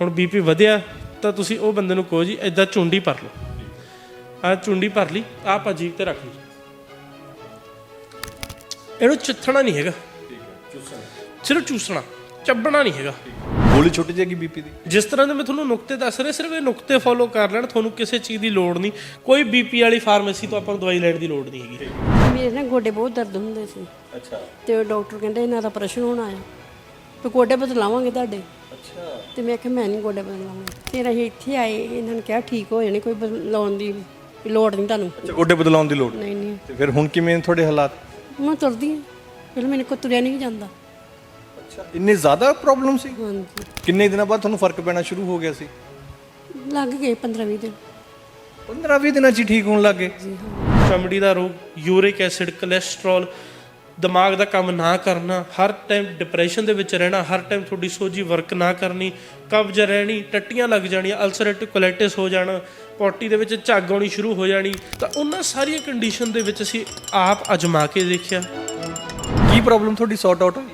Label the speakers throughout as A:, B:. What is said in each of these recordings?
A: ਹੁਣ ਬੀਪੀ ਵਧਿਆ ਤਾਂ ਤੁਸੀਂ ਉਹ ਬੰਦੇ ਨੂੰ ਕਹੋ ਜੀ ਐਦਾਂ ਚੁੰਡੀ ਭਰ ਲਓ। ਆ ਚੁੰਡੀ ਭਰ ਲਈ ਆ ਭਾਜੀ ਤੇ ਰੱਖ ਲਈ। ਇਹਨੂੰ ਚਿੱਥਣਾ ਨਹੀਂ ਹੈਗਾ। ਸਿਰਫ ਚੂਸਣਾ ਚੱਬਣਾ ਨਹੀਂ ਹੈਗਾ।
B: ਗੋਲੀ ਛੁੱਟ ਜਾਏਗੀ ਬੀਪੀ ਦੀ।
A: ਜਿਸ ਤਰ੍ਹਾਂ ਦੇ ਮੈਂ ਤੁਹਾਨੂੰ ਨੁਕਤੇ ਦੱਸ ਰਿਹਾ ਸਿਰਫ ਇਹ ਨੁਕਤੇ ਫੋਲੋ ਕਰ ਲੈਣ ਤੁਹਾਨੂੰ ਕਿਸੇ ਚੀਜ਼ ਦੀ ਲੋੜ ਨਹੀਂ। ਕੋਈ ਬੀਪੀ ਵਾਲੀ ਫਾਰਮੇਸੀ ਤੋਂ ਆਪਾਂ ਨੂੰ ਦਵਾਈ ਲੈਣ ਦੀ ਲੋੜ ਨਹੀਂ ਹੈਗੀ।
C: ਮੇਰੇ ਨਾ ਗੋਡੇ ਬਹੁਤ ਦਰਦ ਹੁੰਦੇ ਸੀ।
B: ਅੱਛਾ।
C: ਤੇ ਡਾਕਟਰ ਕਹਿੰਦੇ ਇਹਨਾਂ ਦਾ ਆਪਰੇਸ਼ਨ ਹੋਣਾ ਆ। ਤੇ ਗੋਡੇ ਬਦਲਾਵਾਂਗੇ ਤੁਹਾਡੇ।
B: ਅੱਛਾ।
C: ਤੇ ਮੈਂ ਕਿਹਾ ਮੈਂ ਨਹੀਂ ਗੋਡੇ ਬਦਲਾਵਾਂਗੀ ਫਿਰ ਅਸੀਂ ਇੱਥੇ ਆਏ ਇਹਨਾਂ ਨੇ ਕਿਹਾ ਠੀਕ ਹੋ ਜਾਣੇ ਕੋਈ ਬਦਲਾਉਣ ਦੀ ਲੋੜ ਨਹੀਂ ਤੁਹਾਨੂੰ।
B: ਅੱਛਾ ਗੋਡੇ ਬਦਲਾਉਣ ਦੀ ਲੋੜ? ਨਹੀਂ।
C: ਨਹੀਂ।
B: ਤੇ ਫਿਰ ਹੁਣ ਕਿਵੇਂ ਨੇ ਤੁਹਾਡੇ ਹਾਲਾਤ?
C: ਮੈਂ ਤੁਰਦੀ ਹਾਂ। ਫਿਰ ਮੈਨੂੰ ਕੋ ਤੁਰਿਆ ਨਹੀਂ ਜਾਂਦਾ।
B: ਅੱਛਾ ਇੰਨੇ ਜ਼ਿਆਦਾ ਪ੍ਰੋਬਲਮ ਸੀ?
C: ਹਾਂਜੀ।
B: ਕਿੰਨੇ ਦਿਨਾਂ ਬਾਅਦ ਤੁਹਾਨੂੰ ਫ਼ਰਕ ਪੈਣਾ ਸ਼ੁਰੂ ਹੋ ਗਿਆ ਸੀ?
C: ਲੱਗ ਗਏ 15 20 ਦਿਨ।
B: 15-20 ਦਿਨਾਂ 'ਚ ਹੀ ਠੀਕ ਹੋਣ ਲੱਗੇ
C: ਜੀ ਹਾਂ।
A: ਚਮੜੀ ਦਾ ਰੋਗ ਯੂਰਿਕ ਐਸਿਡ ਕੋਲੇਸਟ੍ਰੋਲ ਦਿਮਾਗ ਦਾ ਕੰਮ ਨਾ ਕਰਨਾ ਹਰ ਟਾਈਮ ਡਿਪਰੈਸ਼ਨ ਦੇ ਵਿੱਚ ਰਹਿਣਾ ਹਰ ਟਾਈਮ ਤੁਹਾਡੀ ਸੋਜੀ ਵਰਕ ਨਾ ਕਰਨੀ ਕਬਜ਼ ਰਹਿਣੀ ਟੱਟੀਆਂ ਲੱਗ ਜਾਣੀਆਂ ਅਲਸਰੇਟਿਵ ਕੋਲਾਈਟਿਸ ਹੋ ਜਾਣਾ ਪੋਟੀ ਦੇ ਵਿੱਚ ਝੱਗ ਆਉਣੀ ਸ਼ੁਰੂ ਹੋ ਜਾਣੀ ਤਾਂ ਉਹਨਾਂ ਸਾਰੀਆਂ ਕੰਡੀਸ਼ਨ ਦੇ ਵਿੱਚ ਅਸੀਂ ਆਪ ਅਜਮਾ ਕੇ ਦੇਖਿਆ।
B: ਕੀ ਪ੍ਰੋਬਲਮ ਤੁਹਾਡੀ ਸੌਟ ਆਊਟ ਹੋਈ?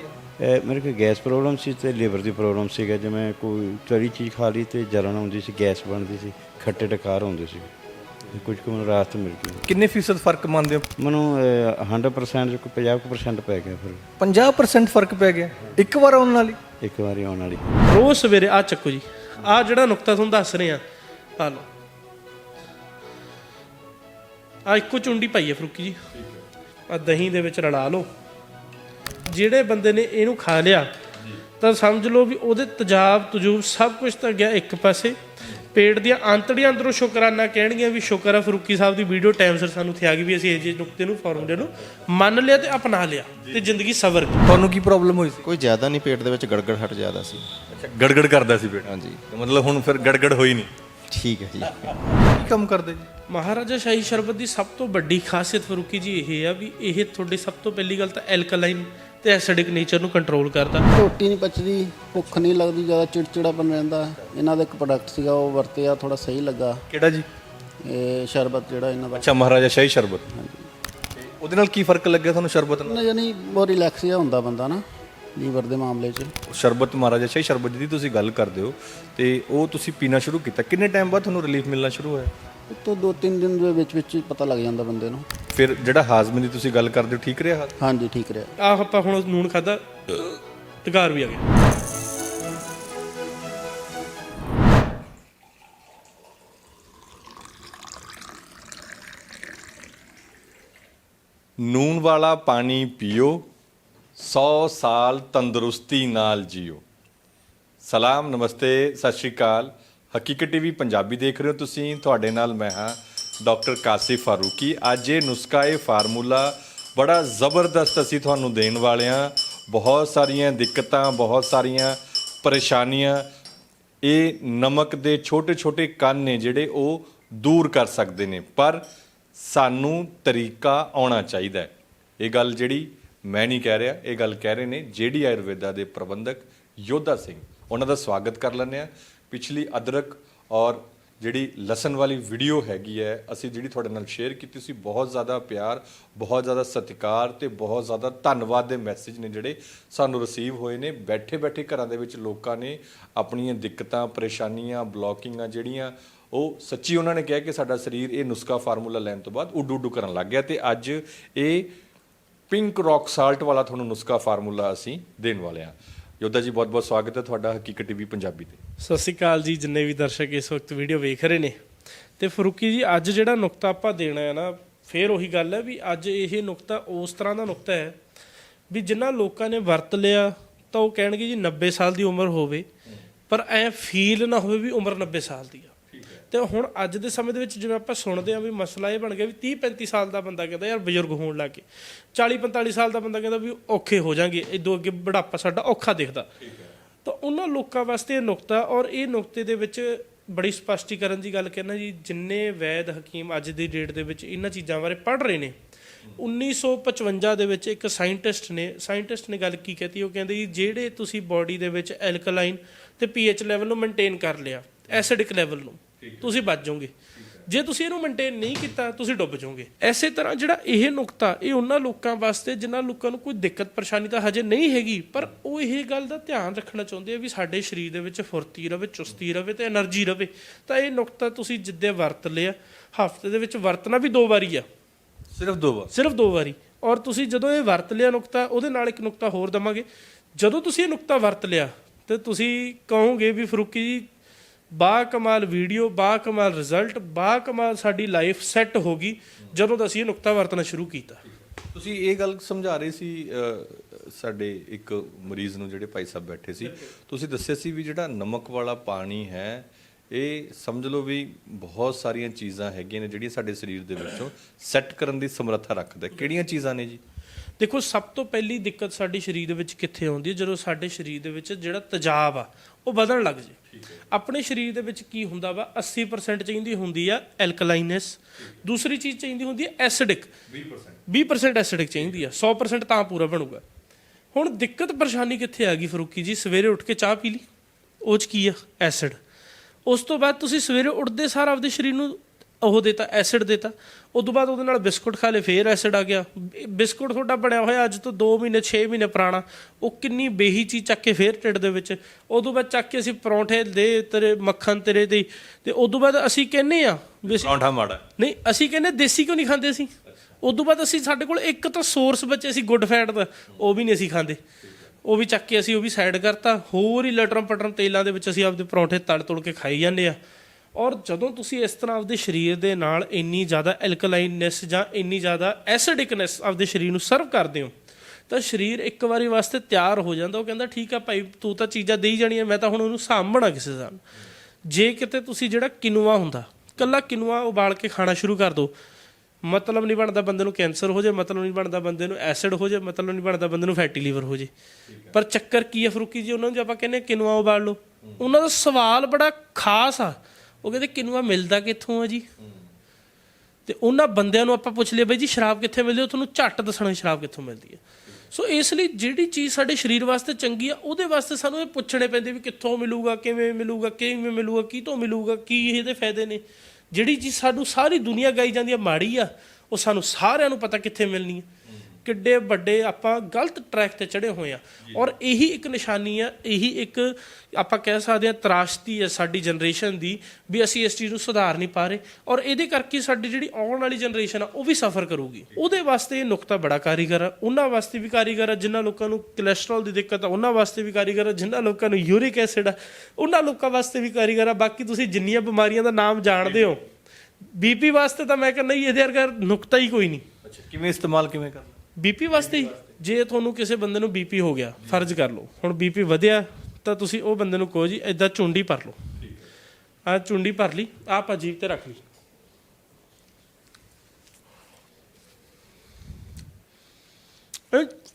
D: ਮੇਰੇ ਕੋਲ ਗੈਸ ਪ੍ਰੋਬਲਮ ਸੀ ਤੇ ਲੀਵਰ ਦੀ ਪ੍ਰੋਬਲਮ ਸੀਗਾ ਜਿਵੇਂ ਕੋਈ ਤਰੀ ਚੀਜ਼ ਖਾ ਲਈ ਤੇ ਜਲਨ ਆਉਂਦੀ ਸੀ ਗੈਸ ਬਣਦੀ ਸੀ ਖੱਟੇ ਟਕਾਰ ਹੁੰਦੇ ਸੀ। ਕੁਝ ਕੁ ਮੈਨੂੰ ਰਾਹਤ ਮਿਲ ਗਈ।
B: ਕਿੰਨੇ ਫੀਸਦ ਫ਼ਰਕ ਮੰਨਦੇ ਹੋ?
D: ਮੈਨੂੰ ਅਹ, 100% ਚ ਕੋਈ 50% ਪੈ ਗਿਆ ਫਿਰ।
B: 50% ਫ਼ਰਕ ਪੈ ਗਿਆ। ਇੱਕ ਵਾਰ ਆਉਣ ਨਾਲ ਹੀ?
D: ਇੱਕ ਵਾਰੀ ਆਉਣ ਵਾਲੀ
A: ਰੋਜ਼ ਸਵੇਰੇ ਆ ਚੱਕੋ ਜੀ। ਆ ਜਿਹੜਾ ਨੁਕਤਾ ਤੁਹਾਨੂੰ ਦੱਸ ਰਹੇ ਆ ਆ ਲਓ। ਆ ਇੱਕੋ ਚੁੰਡੀ ਪਾਈ ਹੈ ਫਰੂਕੀ ਜੀ। ਆ ਦਹੀਂ ਦੇ ਵਿੱਚ ਰਲਾ ਲਓ। ਜਿਹੜੇ ਬੰਦੇ ਨੇ ਇਹਨੂੰ ਖਾ ਲਿਆ ਤਾਂ ਸਮਝ ਲਓ ਵੀ ਉਹਦੇ ਤੇਜ਼ਾਬ ਤਜੂਬ ਸਭ ਕੁਝ ਤਾਂ ਗਿਆ ਇੱਕ ਪਾਸੇ। ਪੇਟ ਦੀਆਂ ਆਂਤੜੀਆਂ ਅੰਦਰੋਂ ਸ਼ੁਕਰਾਨਾ ਕਹਿਣਗੀਆਂ ਵੀ ਸ਼ੁਕਰ ਆ ਫਰੂਕੀ ਸਾਹਿਬ ਦੀ ਵੀਡੀਓ ਟਾਈਮ ਸਿਰ ਸਾਨੂੰ ਥਿਆ ਗਈ ਵੀ ਅਸੀਂ ਇਹ ਜਿਹੇ ਨੁਕਤੇ ਨੂੰ ਫਾਰਮੂਲੇ ਨੂੰ ਮੰਨ ਲਿਆ ਤੇ ਅਪਣਾ ਲਿਆ ਤੇ ਜ਼ਿੰਦਗੀ ਸਬਰ ਗਈ।
B: ਤੁਹਾਨੂੰ ਕੀ ਪ੍ਰੋਬਲਮ ਹੋਈ ਸੀ?
E: ਕੋਈ ਜ਼ਿਆਦਾ ਨਹੀਂ ਪੇਟ ਦੇ ਵਿੱਚ ਗੜਗੜ ਹਟ ਜ਼ਿਆਦਾ ਸੀ।
B: ਗੜਗੜ ਕਰਦਾ ਸੀ ਪੇਟ?
E: ਹਾਂਜੀ।
B: ਮਤਲਬ ਹੁਣ ਫਿਰ ਗੜਗੜ ਹੋਈ ਨਹੀਂ?
E: ਠੀਕ ਹੈ ਜੀ।
B: ਕੀ ਕੰਮ ਕਰਦੇ ਜੀ?
A: ਮਹਾਰਾਜਾ ਸ਼ਾਹੀ ਸ਼ਰਬਤ ਦੀ ਸਭ ਤੋਂ ਵੱਡੀ ਖਾਸੀਅਤ ਫਰੂਕੀ ਜੀ ਇਹ ਆ ਵੀ ਇਹ ਤੁਹਾਡੇ ਸਭ ਤੋਂ ਪਹਿਲੀ ਗੱਲ ਤਾਂ ਐਲਕਲਾਈਨ ਤੇ ਐਸਿਡਿਕ ਨੇਚਰ ਨੂੰ ਕੰਟਰੋਲ ਕਰਦਾ।
F: ਰੋਟੀ ਨਹੀਂ ਪਚਦੀ ਭੁੱਖ ਨਹੀਂ ਲੱਗਦੀ ਜ਼ਿਆਦਾ ਚਿੜਚਿੜਾਪਨ ਰਹਿੰਦਾ ਇਹਨਾਂ ਦਾ ਇੱਕ ਪ੍ਰੋਡਕਟ ਸੀਗਾ ਉਹ ਵਰਤਿਆ ਥੋੜਾ ਸਹੀ ਲੱਗਾ।
B: ਕਿਹੜਾ ਜੀ?
F: ਇਹ ਸ਼ਰਬਤ ਜਿਹੜਾ ਇਹਨਾਂ ਦਾ।
B: ਅੱਛਾ ਮਹਾਰਾਜਾ ਸ਼ਾਹੀ ਸ਼ਰਬਤ। ਤੇ ਉਹਦੇ ਨਾਲ ਕੀ ਫ਼ਰਕ ਲੱਗਿਆ ਤੁਹਾਨੂੰ ਸ਼ਰਬਤ ਨਾਲ?
F: ਨਾ ਯਾਨੀ ਬਹੁਤ ਰਿਲੈਕਸ ਜਿਹਾ ਹੁੰਦਾ ਬੰਦਾ ਨਾ ਲੀਵਰ ਦੇ ਮਾਮਲੇ 'ਚ।
B: ਸ਼ਰਬਤ ਮਹਾਰਾਜਾ ਸ਼ਾਹੀ ਸ਼ਰਬਤ ਦੀ ਤੁਸੀਂ ਗੱਲ ਕਰਦੇ ਹੋ ਤੇ ਉਹ ਤੁਸੀਂ ਪੀਣਾ ਸ਼ੁਰੂ ਕੀਤਾ। ਕਿੰਨੇ ਟਾਈਮ ਬਾਅਦ ਤੁਹਾਨੂੰ ਰਿਲੀਫ ਮਿਲਣਾ ਸ਼ੁਰੂ ਹੋਇਆ?
F: ਤੋਂ ਦੋ ਤਿੰਨ ਦਿਨ ਦੇ ਵਿੱਚ ਵਿੱਚ ਹੀ ਪਤਾ ਲੱਗ ਜਾਂਦਾ ਬੰਦੇ ਨੂੰ।
B: ਫਿਰ ਜਿਹੜਾ ਹਾਜ਼ਮੇ ਦੀ ਤੁਸੀਂ ਗੱਲ ਕਰਦੇ ਹੋ ਠੀਕ ਰਿਹਾ? ਹਾਜ਼ਮਾ?
F: ਹਾਂਜੀ ਠੀਕ ਰਿਹਾ।
A: ਆਹ ਆਪਾਂ ਹੁਣ ਨੂਨ ਖਾਦਾ ਤਕਾਰ ਵੀ ਆ ਗਿਆ।
B: ਨੂਨ ਵਾਲਾ ਪਾਣੀ ਪੀਓ 100 ਸਾਲ ਤੰਦਰੁਸਤੀ ਨਾਲ ਜੀਓ। ਸਲਾਮ ਨਮਸਤੇ ਸਤਿ ਸ਼੍ਰੀ ਅਕਾਲ। ਹਕੀਕਤ ਟੀਵੀ ਪੰਜਾਬੀ ਦੇਖ ਰਹੇ ਹੋ ਤੁਸੀਂ। ਤੁਹਾਡੇ ਨਾਲ ਮੈਂ ਹਾਂ ਡਾਕਟਰ ਕਾਸਿਫ ਫਾਰੂਕੀ। ਅੱਜ ਇਹ ਨੁਸਖਾ, ਇਹ ਫਾਰਮੂਲਾ ਬੜਾ ਜ਼ਬਰਦਸਤ ਅਸੀਂ ਤੁਹਾਨੂੰ ਦੇਣ ਵਾਲੇ ਹਾਂ। ਬਹੁਤ ਸਾਰੀਆਂ ਦਿੱਕਤਾਂ, ਬਹੁਤ ਸਾਰੀਆਂ ਪਰੇਸ਼ਾਨੀਆਂ, ਇਹ ਨਮਕ ਦੇ ਛੋਟੇ-ਛੋਟੇ ਕੰਨ ਨੇ ਜਿਹੜੇ ਉਹ ਦੂਰ ਕਰ ਸਕਦੇ ਨੇ। ਪਰ ਸਾਨੂੰ ਤਰੀਕਾ ਆਉਣਾ ਚਾਹੀਦਾ ਹੈ। ਇਹ ਗੱਲ ਜਿਹੜੀ ਮੈਂ ਨਹੀਂ ਕਹਿ ਰਿਹਾ, ਇਹ ਗੱਲ ਕਹਿ ਰਹੇ ਨੇ ਜਿਹੜੀ ਆਯੁਰਵੇਦਾ ਦੇ ਪ੍ਰਬੰਧਕ ਯੋਧਾ ਸਿੰਘ। ਉਹਨਾਂ ਦਾ ਸਵਾਗਤ ਕਰ ਲੈਂਦੇ ਆ ਪਿਛਲੀ ਅਦਰਕ ਔਰ ਜਿਹੜੀ ਲਸਣ ਵਾਲੀ ਵੀਡੀਓ ਹੈਗੀ ਹੈ, ਅਸੀਂ ਜਿਹੜੀ ਤੁਹਾਡੇ ਨਾਲ ਸ਼ੇਅਰ ਕੀਤੀ ਸੀ, ਬਹੁਤ ਜ਼ਿਆਦਾ ਪਿਆਰ, ਬਹੁਤ ਜ਼ਿਆਦਾ ਸਤਿਕਾਰ ਤੇ ਬਹੁਤ ਜ਼ਿਆਦਾ ਧੰਨਵਾਦ ਦੇ ਮੈਸੇਜ ਨੇ ਜਿਹੜੇ ਸਾਨੂੰ ਰਿਸੀਵ ਹੋਏ ਨੇ। ਬੈਠੇ ਬੈਠੇ ਘਰਾਂ ਦੇ ਵਿੱਚ ਲੋਕਾਂ ਨੇ ਆਪਣੀਆਂ ਦਿੱਕਤਾਂ, ਪਰੇਸ਼ਾਨੀਆਂ ਬਲੌਕਿੰਗਾਂ ਜਿਹੜੀਆਂ, ਉਹ ਸੱਚੀ ਉਹਨਾਂ ਨੇ ਕਿਹਾ ਕਿ ਸਾਡਾ ਸਰੀਰ ਇਹ ਨੁਸਖਾ ਫਾਰਮੂਲਾ ਲੈਣ ਤੋਂ ਬਾਅਦ ਉੱਡੂ ਉੱਡੂ ਕਰਨ ਲੱਗ ਗਿਆ ਤੇ ਅੱਜ ਇਹ ਪਿੰਕ ਰੌਕ ਸਾਲਟ ਵਾਲਾ ਤੁਹਾਨੂੰ ਨੁਸਖਾ ਫਾਰਮੂਲਾ ਅਸੀਂ ਦੇਣ ਵਾਲੇ ਹਾਂ। ਯੋਧਾ ਜੀ, ਬਹੁਤ ਬਹੁਤ ਸਵਾਗਤ ਹੈ ਤੁਹਾਡਾ ਹਕੀਕਤ ਟੀਵੀ ਪੰਜਾਬੀ ਤੇ।
A: ਸਤਿ ਸ਼੍ਰੀ ਅਕਾਲ ਜੀ, ਜਿੰਨੇ ਵੀ ਦਰਸ਼ਕ ਇਸ ਵਕਤ ਵੀਡੀਓ ਵੇਖ ਰਹੇ ਨੇ। ਤੇ ਫਰੂਕੀ ਜੀ, ਅੱਜ ਜਿਹੜਾ ਨੁਕਤਾ ਆਪਾਂ ਦੇਣਾ ਹੈ ਨਾ, ਫੇਰ ਉਹੀ ਗੱਲ ਹੈ ਵੀ ਅੱਜ ਇਹ ਨੁਕਤਾ ਉਸ ਤਰ੍ਹਾਂ ਦਾ ਨੁਕਤਾ ਹੈ ਵੀ ਜਿਨ੍ਹਾਂ ਲੋਕਾਂ ਨੇ ਵਰਤ ਲਿਆ, ਤਾਂ ਉਹ ਕਹਿਣਗੇ ਜੀ 90 ਸਾਲ ਦੀ ਉਮਰ ਹੋਵੇ, ਪਰ ਐ ਫੀਲ ਨਾ ਹੋਵੇ ਵੀ ਉਮਰ 90 ਸਾਲ ਦੀ ਆ। ਤੇ ਹੁਣ ਅੱਜ ਦੇ ਸਮੇਂ ਦੇ ਵਿੱਚ ਜਿਵੇਂ ਆਪਾਂ ਸੁਣਦੇ ਆ ਵੀ ਮਸਲਾ ਇਹ ਬਣ ਗਿਆ ਵੀ 30 35 ਸਾਲ ਦਾ ਬੰਦਾ ਕਹਿੰਦਾ ਯਾਰ ਬਜ਼ੁਰਗ ਹੋਣ ਲੱਗੇ 40 45 ਸਾਲ ਦਾ ਬੰਦਾ ਕਹਿੰਦਾ ਵੀ ਔਖੇ ਹੋ ਜਾਾਂਗੇ ਇਦੋਂ ਅੱਗੇ ਬੁਢਾਪਾ ਸਾਡਾ ਔਖਾ ਦਿਖਦਾ। ਤਾਂ ਉਹਨਾਂ ਲੋਕਾਂ ਵਾਸਤੇ ਇਹ ਨੁਕਤਾ ਔਰ ਇਹ ਨੁਕਤੇ ਦੇ ਵਿੱਚ ਬੜੀ ਸਪਸ਼ਟੀਕਰਨ ਦੀ ਗੱਲ ਕਹਿਣਾ ਜੀ ਜਿੰਨੇ ਵੈਦ ਹਕੀਮ ਅੱਜ ਦੀ ਡੇਟ ਦੇ ਵਿੱਚ ਇਹਨਾਂ ਚੀਜ਼ਾਂ ਬਾਰੇ ਪੜ੍ਹ ਰਹੇ ਨੇ 1955 ਦੇ ਵਿੱਚ ਇੱਕ ਸਾਇੰਟਿਸਟ ਨੇ ਸਾਇੰਟਿਸਟ ਨੇ ਗੱਲ ਕੀ ਕਹਤੀ ਉਹ ਕਹਿੰਦੇ ਜੀ ਜਿਹੜੇ ਤੁਸੀਂ ਬਾਡੀ ਦੇ ਵਿੱਚ ਐਲਕਲਾਈਨ ਤੇ ਪੀਐਚ ਲੈਵਲ ਨੂੰ ਮੇਨਟੇਨ ਕਰ ਲਿਆ ਐਸਿਡਿਕ ਲੈਵਲ ਨੂੰ ਤੁਸੀਂ ਬਚ ਜਾਓਗੇ। ਜੇ ਤੁਸੀਂ ਇਹਨੂੰ ਮੇਨਟੇਨ ਨਹੀਂ ਕੀਤਾ ਤੁਸੀਂ ਡੁੱਬ ਜਾਓਗੇ। ਐਸੇ ਤਰ੍ਹਾਂ ਜਿਹੜਾ ਇਹ ਨੁਕਤਾ ਇਹ ਉਹਨਾਂ ਲੋਕਾਂ ਵਾਸਤੇ ਜਿਨ੍ਹਾਂ ਲੋਕਾਂ ਨੂੰ ਕੋਈ ਦਿੱਕਤ ਪਰੇਸ਼ਾਨੀ ਤਾਂ ਹਜੇ ਨਹੀਂ ਹੈਗੀ ਪਰ ਉਹ ਇਹ ਗੱਲ ਦਾ ਧਿਆਨ ਰੱਖਣਾ ਚਾਹੁੰਦੇ ਆ ਵੀ ਸਾਡੇ ਸਰੀਰ ਦੇ ਵਿੱਚ ਫੁਰਤੀ ਰਵੇ ਚੁਸਤੀ ਰਵੇ ਤੇ એનર્ਜੀ ਰਵੇ। ਤਾਂ ਇਹ ਨੁਕਤਾ ਤੁਸੀਂ ਜਿੱਦੇ ਵਰਤ ਲਿਆ ਹਫ਼ਤੇ ਦੇ ਵਿੱਚ ਵਰਤਣਾ ਵੀ ਦੋ ਵਾਰੀ ਆ।
B: ਸਿਰਫ ਦੋ ਵਾਰ।
A: ਸਿਰਫ ਦੋ ਵਾਰੀ। ਔਰ ਤੁਸੀਂ ਜਦੋਂ ਇਹ ਵਰਤ ਲਿਆ ਨੁਕਤਾ ਉਹਦੇ ਨਾਲ ਇੱਕ ਨੁਕਤਾ ਹੋਰ ਦਵਾਂਗੇ। ਜਦੋਂ ਤੁਸੀਂ ਇਹ ਨੁਕਤਾ ਵਰਤ ਲਿਆ ਤੇ ਤੁਸੀਂ ਕਹੋਗੇ ਵੀ ਫਰੂਕੀ ਜੀ ਬਾ ਕਮਾਲ ਵੀਡੀਓ ਬਾ ਕਮਾਲ ਰਿਜ਼ਲਟ ਬਾ ਕਮਾਲ ਸਾਡੀ ਲਾਈਫ ਸੈੱਟ ਹੋ ਗਈ ਜਦੋਂ ਅਸੀਂ ਇਹ ਨੁਕਤਾ ਵਰਤਣਾ ਸ਼ੁਰੂ ਕੀਤਾ।
B: ਤੁਸੀਂ ਇਹ ਗੱਲ ਸਮਝਾ ਰਹੇ ਸੀ ਸਾਡੇ ਇੱਕ ਮਰੀਜ਼ ਨੂੰ ਜਿਹੜੇ ਭਾਈ ਸਾਹਿਬ ਬੈਠੇ ਸੀ। ਤੁਸੀਂ ਦੱਸਿਆ ਸੀ ਵੀ ਜਿਹੜਾ ਨਮਕ ਵਾਲਾ ਪਾਣੀ ਹੈ ਇਹ ਸਮਝ ਲਓ ਵੀ ਬਹੁਤ ਸਾਰੀਆਂ ਚੀਜ਼ਾਂ ਹੈਗੀਆਂ ਨੇ ਜਿਹੜੀਆਂ ਸਾਡੇ ਸਰੀਰ ਦੇ ਵਿੱਚੋਂ ਸੈੱਟ ਕਰਨ ਦੀ ਸਮਰੱਥਾ ਰੱਖਦਾ। ਕਿਹੜੀਆਂ ਚੀਜ਼ਾਂ ਨੇ ਜੀ?
A: ਦੇਖੋ ਸਭ ਤੋਂ ਪਹਿਲੀ ਦਿੱਕਤ ਸਾਡੀ ਸਰੀਰ ਦੇ ਵਿੱਚ ਕਿੱਥੇ ਆਉਂਦੀ ਹੈ? ਜਦੋਂ ਸਾਡੇ ਸਰੀਰ ਦੇ ਵਿੱਚ ਜਿਹੜਾ ਤੇਜ਼ਾਬ ਆ ਉਹ ਵਧਣ ਲੱਗ ਜੇ। ਆਪਣੇ ਸਰੀਰ ਦੇ ਵਿੱਚ ਕੀ ਹੁੰਦਾ ਵਾ? 80% ਚਾਹੀਦੀ ਹੁੰਦੀ ਆ ਐਲਕਲਾਈਨਸ ਦੂਸਰੀ ਚੀਜ਼ ਚਾਹੀਦੀ ਹੁੰਦੀ ਹੈ ਐਸਿਡਿਕ 20% 20% ਐਸਿਡਿਕ ਚਾਹੀਦੀ ਆ। 100% ਤਾਂ ਪੂਰਾ ਬਣੂਗਾ। ਹੁਣ ਦਿੱਕਤ ਪਰੇਸ਼ਾਨੀ ਕਿੱਥੇ ਆ ਗਈ ਫਰੂਕੀ ਜੀ? ਸਵੇਰੇ ਉੱਠ ਕੇ ਚਾਹ ਪੀ ਲਈ। ਉਹ ਚ ਕੀ ਆ? ਐਸਿਡ ਉਸ ਤੋਂ ਬਾਅਦ ਤੁਸੀਂ ਸਵੇਰੇ ਉੱਠਦੇ ਸਾਰ ਆਪਦੇ ਸਰੀਰ ਨੂੰ ਉਹ ਦੇਤਾ ਐਸਿਡ ਦੇਤਾ। ਉਸ ਤੋਂ ਬਾਅਦ ਉਹਦੇ ਨਾਲ ਬਿਸਕੁਟ ਖਾ ਲਏ ਫੇਰ ਐਸਿਡ ਆ ਗਿਆ। ਬਿਸਕੁਟ ਤੁਹਾਡਾ ਬਣਿਆ ਹੋਇਆ ਅੱਜ ਤੋਂ 2 ਮਹੀਨੇ 6 ਮਹੀਨੇ ਪੁਰਾਣਾ। ਉਹ ਕਿੰਨੀ ਬੇਹੀ ਚੀਜ਼ ਚੱਕ ਕੇ ਫੇਰ ਢਿੱਡ ਦੇ ਵਿੱਚ। ਉਸ ਤੋਂ ਬਾਅਦ ਚੱਕ ਕੇ ਅਸੀਂ ਪਰੌਂਠੇ ਦੇ ਤੇਰੇ ਮੱਖਣ ਤੇਰੇ ਤੇ ਤੇ ਉਸ ਤੋਂ ਬਾਅਦ ਅਸੀਂ ਕਹਿੰਨੇ ਆ ਅਸੀਂ
B: ਪਰੌਂਠਾ ਮਾੜਾ।
A: ਨਹੀਂ ਅਸੀਂ ਕਹਿੰਦੇ ਦੇਸੀ ਕਿਉਂ ਨਹੀਂ ਖਾਂਦੇ ਸੀ ਉਦੋਂ ਬਾਅਦ ਅਸੀਂ ਸਾਡੇ ਕੋਲ ਇੱਕ ਤਾਂ ਸੋਰਸ ਬਚੇ ਸੀ ਗੁੱਡ ਫੈਟ ਦਾ। ਉਹ ਵੀ ਨਹੀਂ ਅਸੀਂ ਖਾਂਦੇ। ਉਹ ਵੀ ਚੱਕ ਕੇ ਅਸੀਂ ਉਹ ਵੀ ਸਾਈਡ ਕਰਤਾ। ਹੋਰ ਹੀ ਲਟਰਮ ਪਟਰਮ ਤੇਲਾਂ ਦੇ ਵਿੱਚ ਅਸੀਂ ਆਪਦੇ ਪਰੌਂਠੇ ਤਲ ਤੁਲ ਕੇ ਖਾਈ ਜਾਂਦੇ ਆ ਔਰ ਜਦੋਂ ਤੁਸੀਂ ਇਸ ਤਰ੍ਹਾਂ ਆਪਦੇ ਸਰੀਰ ਦੇ ਨਾਲ ਇੰਨੀ ਜ਼ਿਆਦਾ ਐਲਕਲਾਈਨੈਸ ਜਾਂ ਇੰਨੀ ਜ਼ਿਆਦਾ ਐਸਿਡਿਕਨੈਸ ਆਪਦੇ ਸਰੀਰ ਨੂੰ ਸਰਵ ਕਰਦੇ ਹੋ ਤਾਂ ਸਰੀਰ ਇੱਕ ਵਾਰੀ ਵਾਸਤੇ ਤਿਆਰ ਹੋ ਜਾਂਦਾ। ਉਹ ਕਹਿੰਦਾ ਠੀਕ ਆ ਭਾਈ ਤੂੰ ਤਾਂ ਚੀਜ਼ਾਂ ਦੇਈ ਜਾਣੀਆਂ ਮੈਂ ਤਾਂ ਹੁਣ ਉਹਨੂੰ ਸਾਂਭਣਾ ਕਿਸੇ ਦਾ ਜੇ ਕਿਤੇ ਤੁਸੀਂ ਜਿਹੜਾ ਕਿਨੂਆ ਹੁੰਦਾ ਕੱਲਾ ਕਿਨੂਆ ਉਬਾਲ ਕੇ ਖਾਣਾ ਸ਼ੁਰੂ ਕਰ ਦਿਓ ਮਤਲਬ ਨਹੀਂ ਬਣਦਾ ਬੰਦੇ ਨੂੰ ਕੈਂਸਰ ਹੋ ਜਾਏ ਮਤਲਬ ਨਹੀਂ ਬਣਦਾ ਬੰਦੇ ਨੂੰ ਐਸਿਡ ਹੋ ਜਾਏ ਮਤਲਬ ਨਹੀਂ ਬਣਦਾ ਬੰਦੇ ਨੂੰ ਫੈਟੀ ਲੀਵਰ ਹੋ ਜਾਏ ਪਰ ਚੱਕਰ ਕੀ ਹੈ ਫਰੂਕੀ ਜੀ ਉਹਨਾਂ ਨੂੰ ਜੇ ਆਪਾਂ ਕਹਿੰਦੇ ਕਿਨੂਆ ਉਬਾਲ ਲਓ ਉਹਨਾਂ ਦਾ ਸਵਾਲ ਬੜਾ ਖਾਸ ਆ। ਉਹ ਕਹਿੰਦੇ, ਕਿਨੂਆ ਮਿਲਦਾ ਕਿੱਥੋਂ ਆ ਜੀ? ਤੇ ਉਹਨਾਂ ਬੰਦਿਆਂ ਨੂੰ ਆਪਾਂ ਪੁੱਛ ਲਿਆ ਬਈ ਜੀ, ਸ਼ਰਾਬ ਕਿੱਥੇ ਮਿਲਦੀ? ਹੈ ਤੁਹਾਨੂੰ ਝੱਟ ਦੱਸਣਾ ਵੀ ਸ਼ਰਾਬ ਕਿੱਥੋਂ ਮਿਲਦੀ ਹੈ ਸੋ ਇਸ ਲਈ ਜਿਹੜੀ ਚੀਜ਼ ਸਾਡੇ ਸਰੀਰ ਵਾਸਤੇ ਚੰਗੀ ਆ, ਉਹਦੇ ਵਾਸਤੇ ਸਾਨੂੰ ਇਹ ਪੁੱਛਣੇ ਪੈਂਦੇ ਵੀ ਕਿੱਥੋਂ ਮਿਲੂਗਾ, ਕਿਵੇਂ ਮਿਲੂਗਾ ਕਿਵੇਂ ਮਿਲੂਗਾ, ਕੀ ਤੋਂ ਮਿਲੂਗਾ, ਕੀ ਇਹਦੇ ਫਾਇਦੇ ਨੇ। ਜਿਹੜੀ ਚੀਜ਼ ਸਾਨੂੰ ਸਾਰੀ ਦੁਨੀਆ ਗਾਈ ਜਾਂਦੀ ਆ, ਮਾੜੀ ਆ, ਉਹ ਸਾਨੂੰ ਸਾਰਿਆਂ ਨੂੰ ਪਤਾ ਕਿੱਥੇ ਮਿਲਣੀ ਹੈ ਕਿੱਡੇ ਵੱਡੇ ਆਪਾਂ ਗਲਤ ਟਰੈਕ ਤੇ ਚੜੇ ਹੋਏ ਆ। ਔਰ ਇਹੀ ਇੱਕ ਨਿਸ਼ਾਨੀ ਆ ਇਹੀ ਇੱਕ ਆਪਾਂ ਕਹਿ ਸਕਦੇ ਆ ਤਰਾਸ਼ਤੀ ਹੈ ਸਾਡੀ ਜਨਰੇਸ਼ਨ ਦੀ ਵੀ ਅਸੀਂ ਇਸ ਚੀਜ਼ ਨੂੰ ਸੁਧਾਰ ਨਹੀਂ ਪਾ ਰਹੇ। ਔਰ ਇਹਦੇ ਕਰਕੇ ਸਾਡੀ ਜਿਹੜੀ ਆਉਣ ਵਾਲੀ ਜਨਰੇਸ਼ਨ ਆ ਉਹ ਵੀ ਸਫਰ ਕਰੂਗੀ। ਉਹਦੇ ਵਾਸਤੇ ਇਹ ਨੁਕਤਾ ਬੜਾ ਕਾਰੀਗਰ ਆ। ਉਹਨਾਂ ਵਾਸਤੇ ਵੀ ਕਾਰੀਗਰ ਆ ਜਿਨ੍ਹਾਂ ਲੋਕਾਂ ਨੂੰ ਕੋਲੇਸਟ੍ਰੋਲ ਦੀ ਦਿੱਕਤ ਆ। ਉਹਨਾਂ ਵਾਸਤੇ ਵੀ ਕਾਰੀਗਰ ਆ ਜਿਨ੍ਹਾਂ ਲੋਕਾਂ ਨੂੰ ਯੂਰਿਕ ਐਸਿਡ ਆ। ਉਹਨਾਂ ਲੋਕਾਂ ਵਾਸਤੇ ਵੀ ਕਾਰੀਗਰ ਆ। ਬਾਕੀ ਤੁਸੀਂ ਜਿੰਨੀਆਂ ਬਿਮਾਰੀਆਂ ਦਾ ਨਾਮ ਜਾਣਦੇ ਹੋ ਬੀਪੀ ਵਾਸਤੇ ਤਾਂ ਮੈਂ ਕਹਿੰਦਾ ਇਹਦੇ ਵਰਗਾ ਨੁਕਤਾ ਹੀ ਕੋਈ ਨਹੀਂ।
B: ਅੱਛਾ ਕਿਵੇਂ ਇਸਤੇਮਾਲ ਕਿਵੇਂ ਕਰਨਾ?
A: ਬੀਪੀ ਵਾਸਤੇ ਹੀ? ਜੇ ਤੁਹਾਨੂੰ ਕਿਸੇ ਬੰਦੇ ਨੂੰ ਬੀਪੀ ਹੋ ਗਿਆ ਫਰਜ਼ ਕਰ ਲਓ। ਹੁਣ ਬੀਪੀ ਵਧਿਆ ਤਾਂ ਤੁਸੀਂ ਉਹ ਬੰਦੇ ਨੂੰ ਕਹੋ ਜੀ ਐਦਾਂ ਚੁੰਡੀ ਭਰ ਲਓ। ਆ ਚੁੰਡੀ ਭਰ ਲਈ ਆ ਆਪਾਂ ਜੀਭ ਤੇ ਰੱਖ ਲਈ। ਇਹ-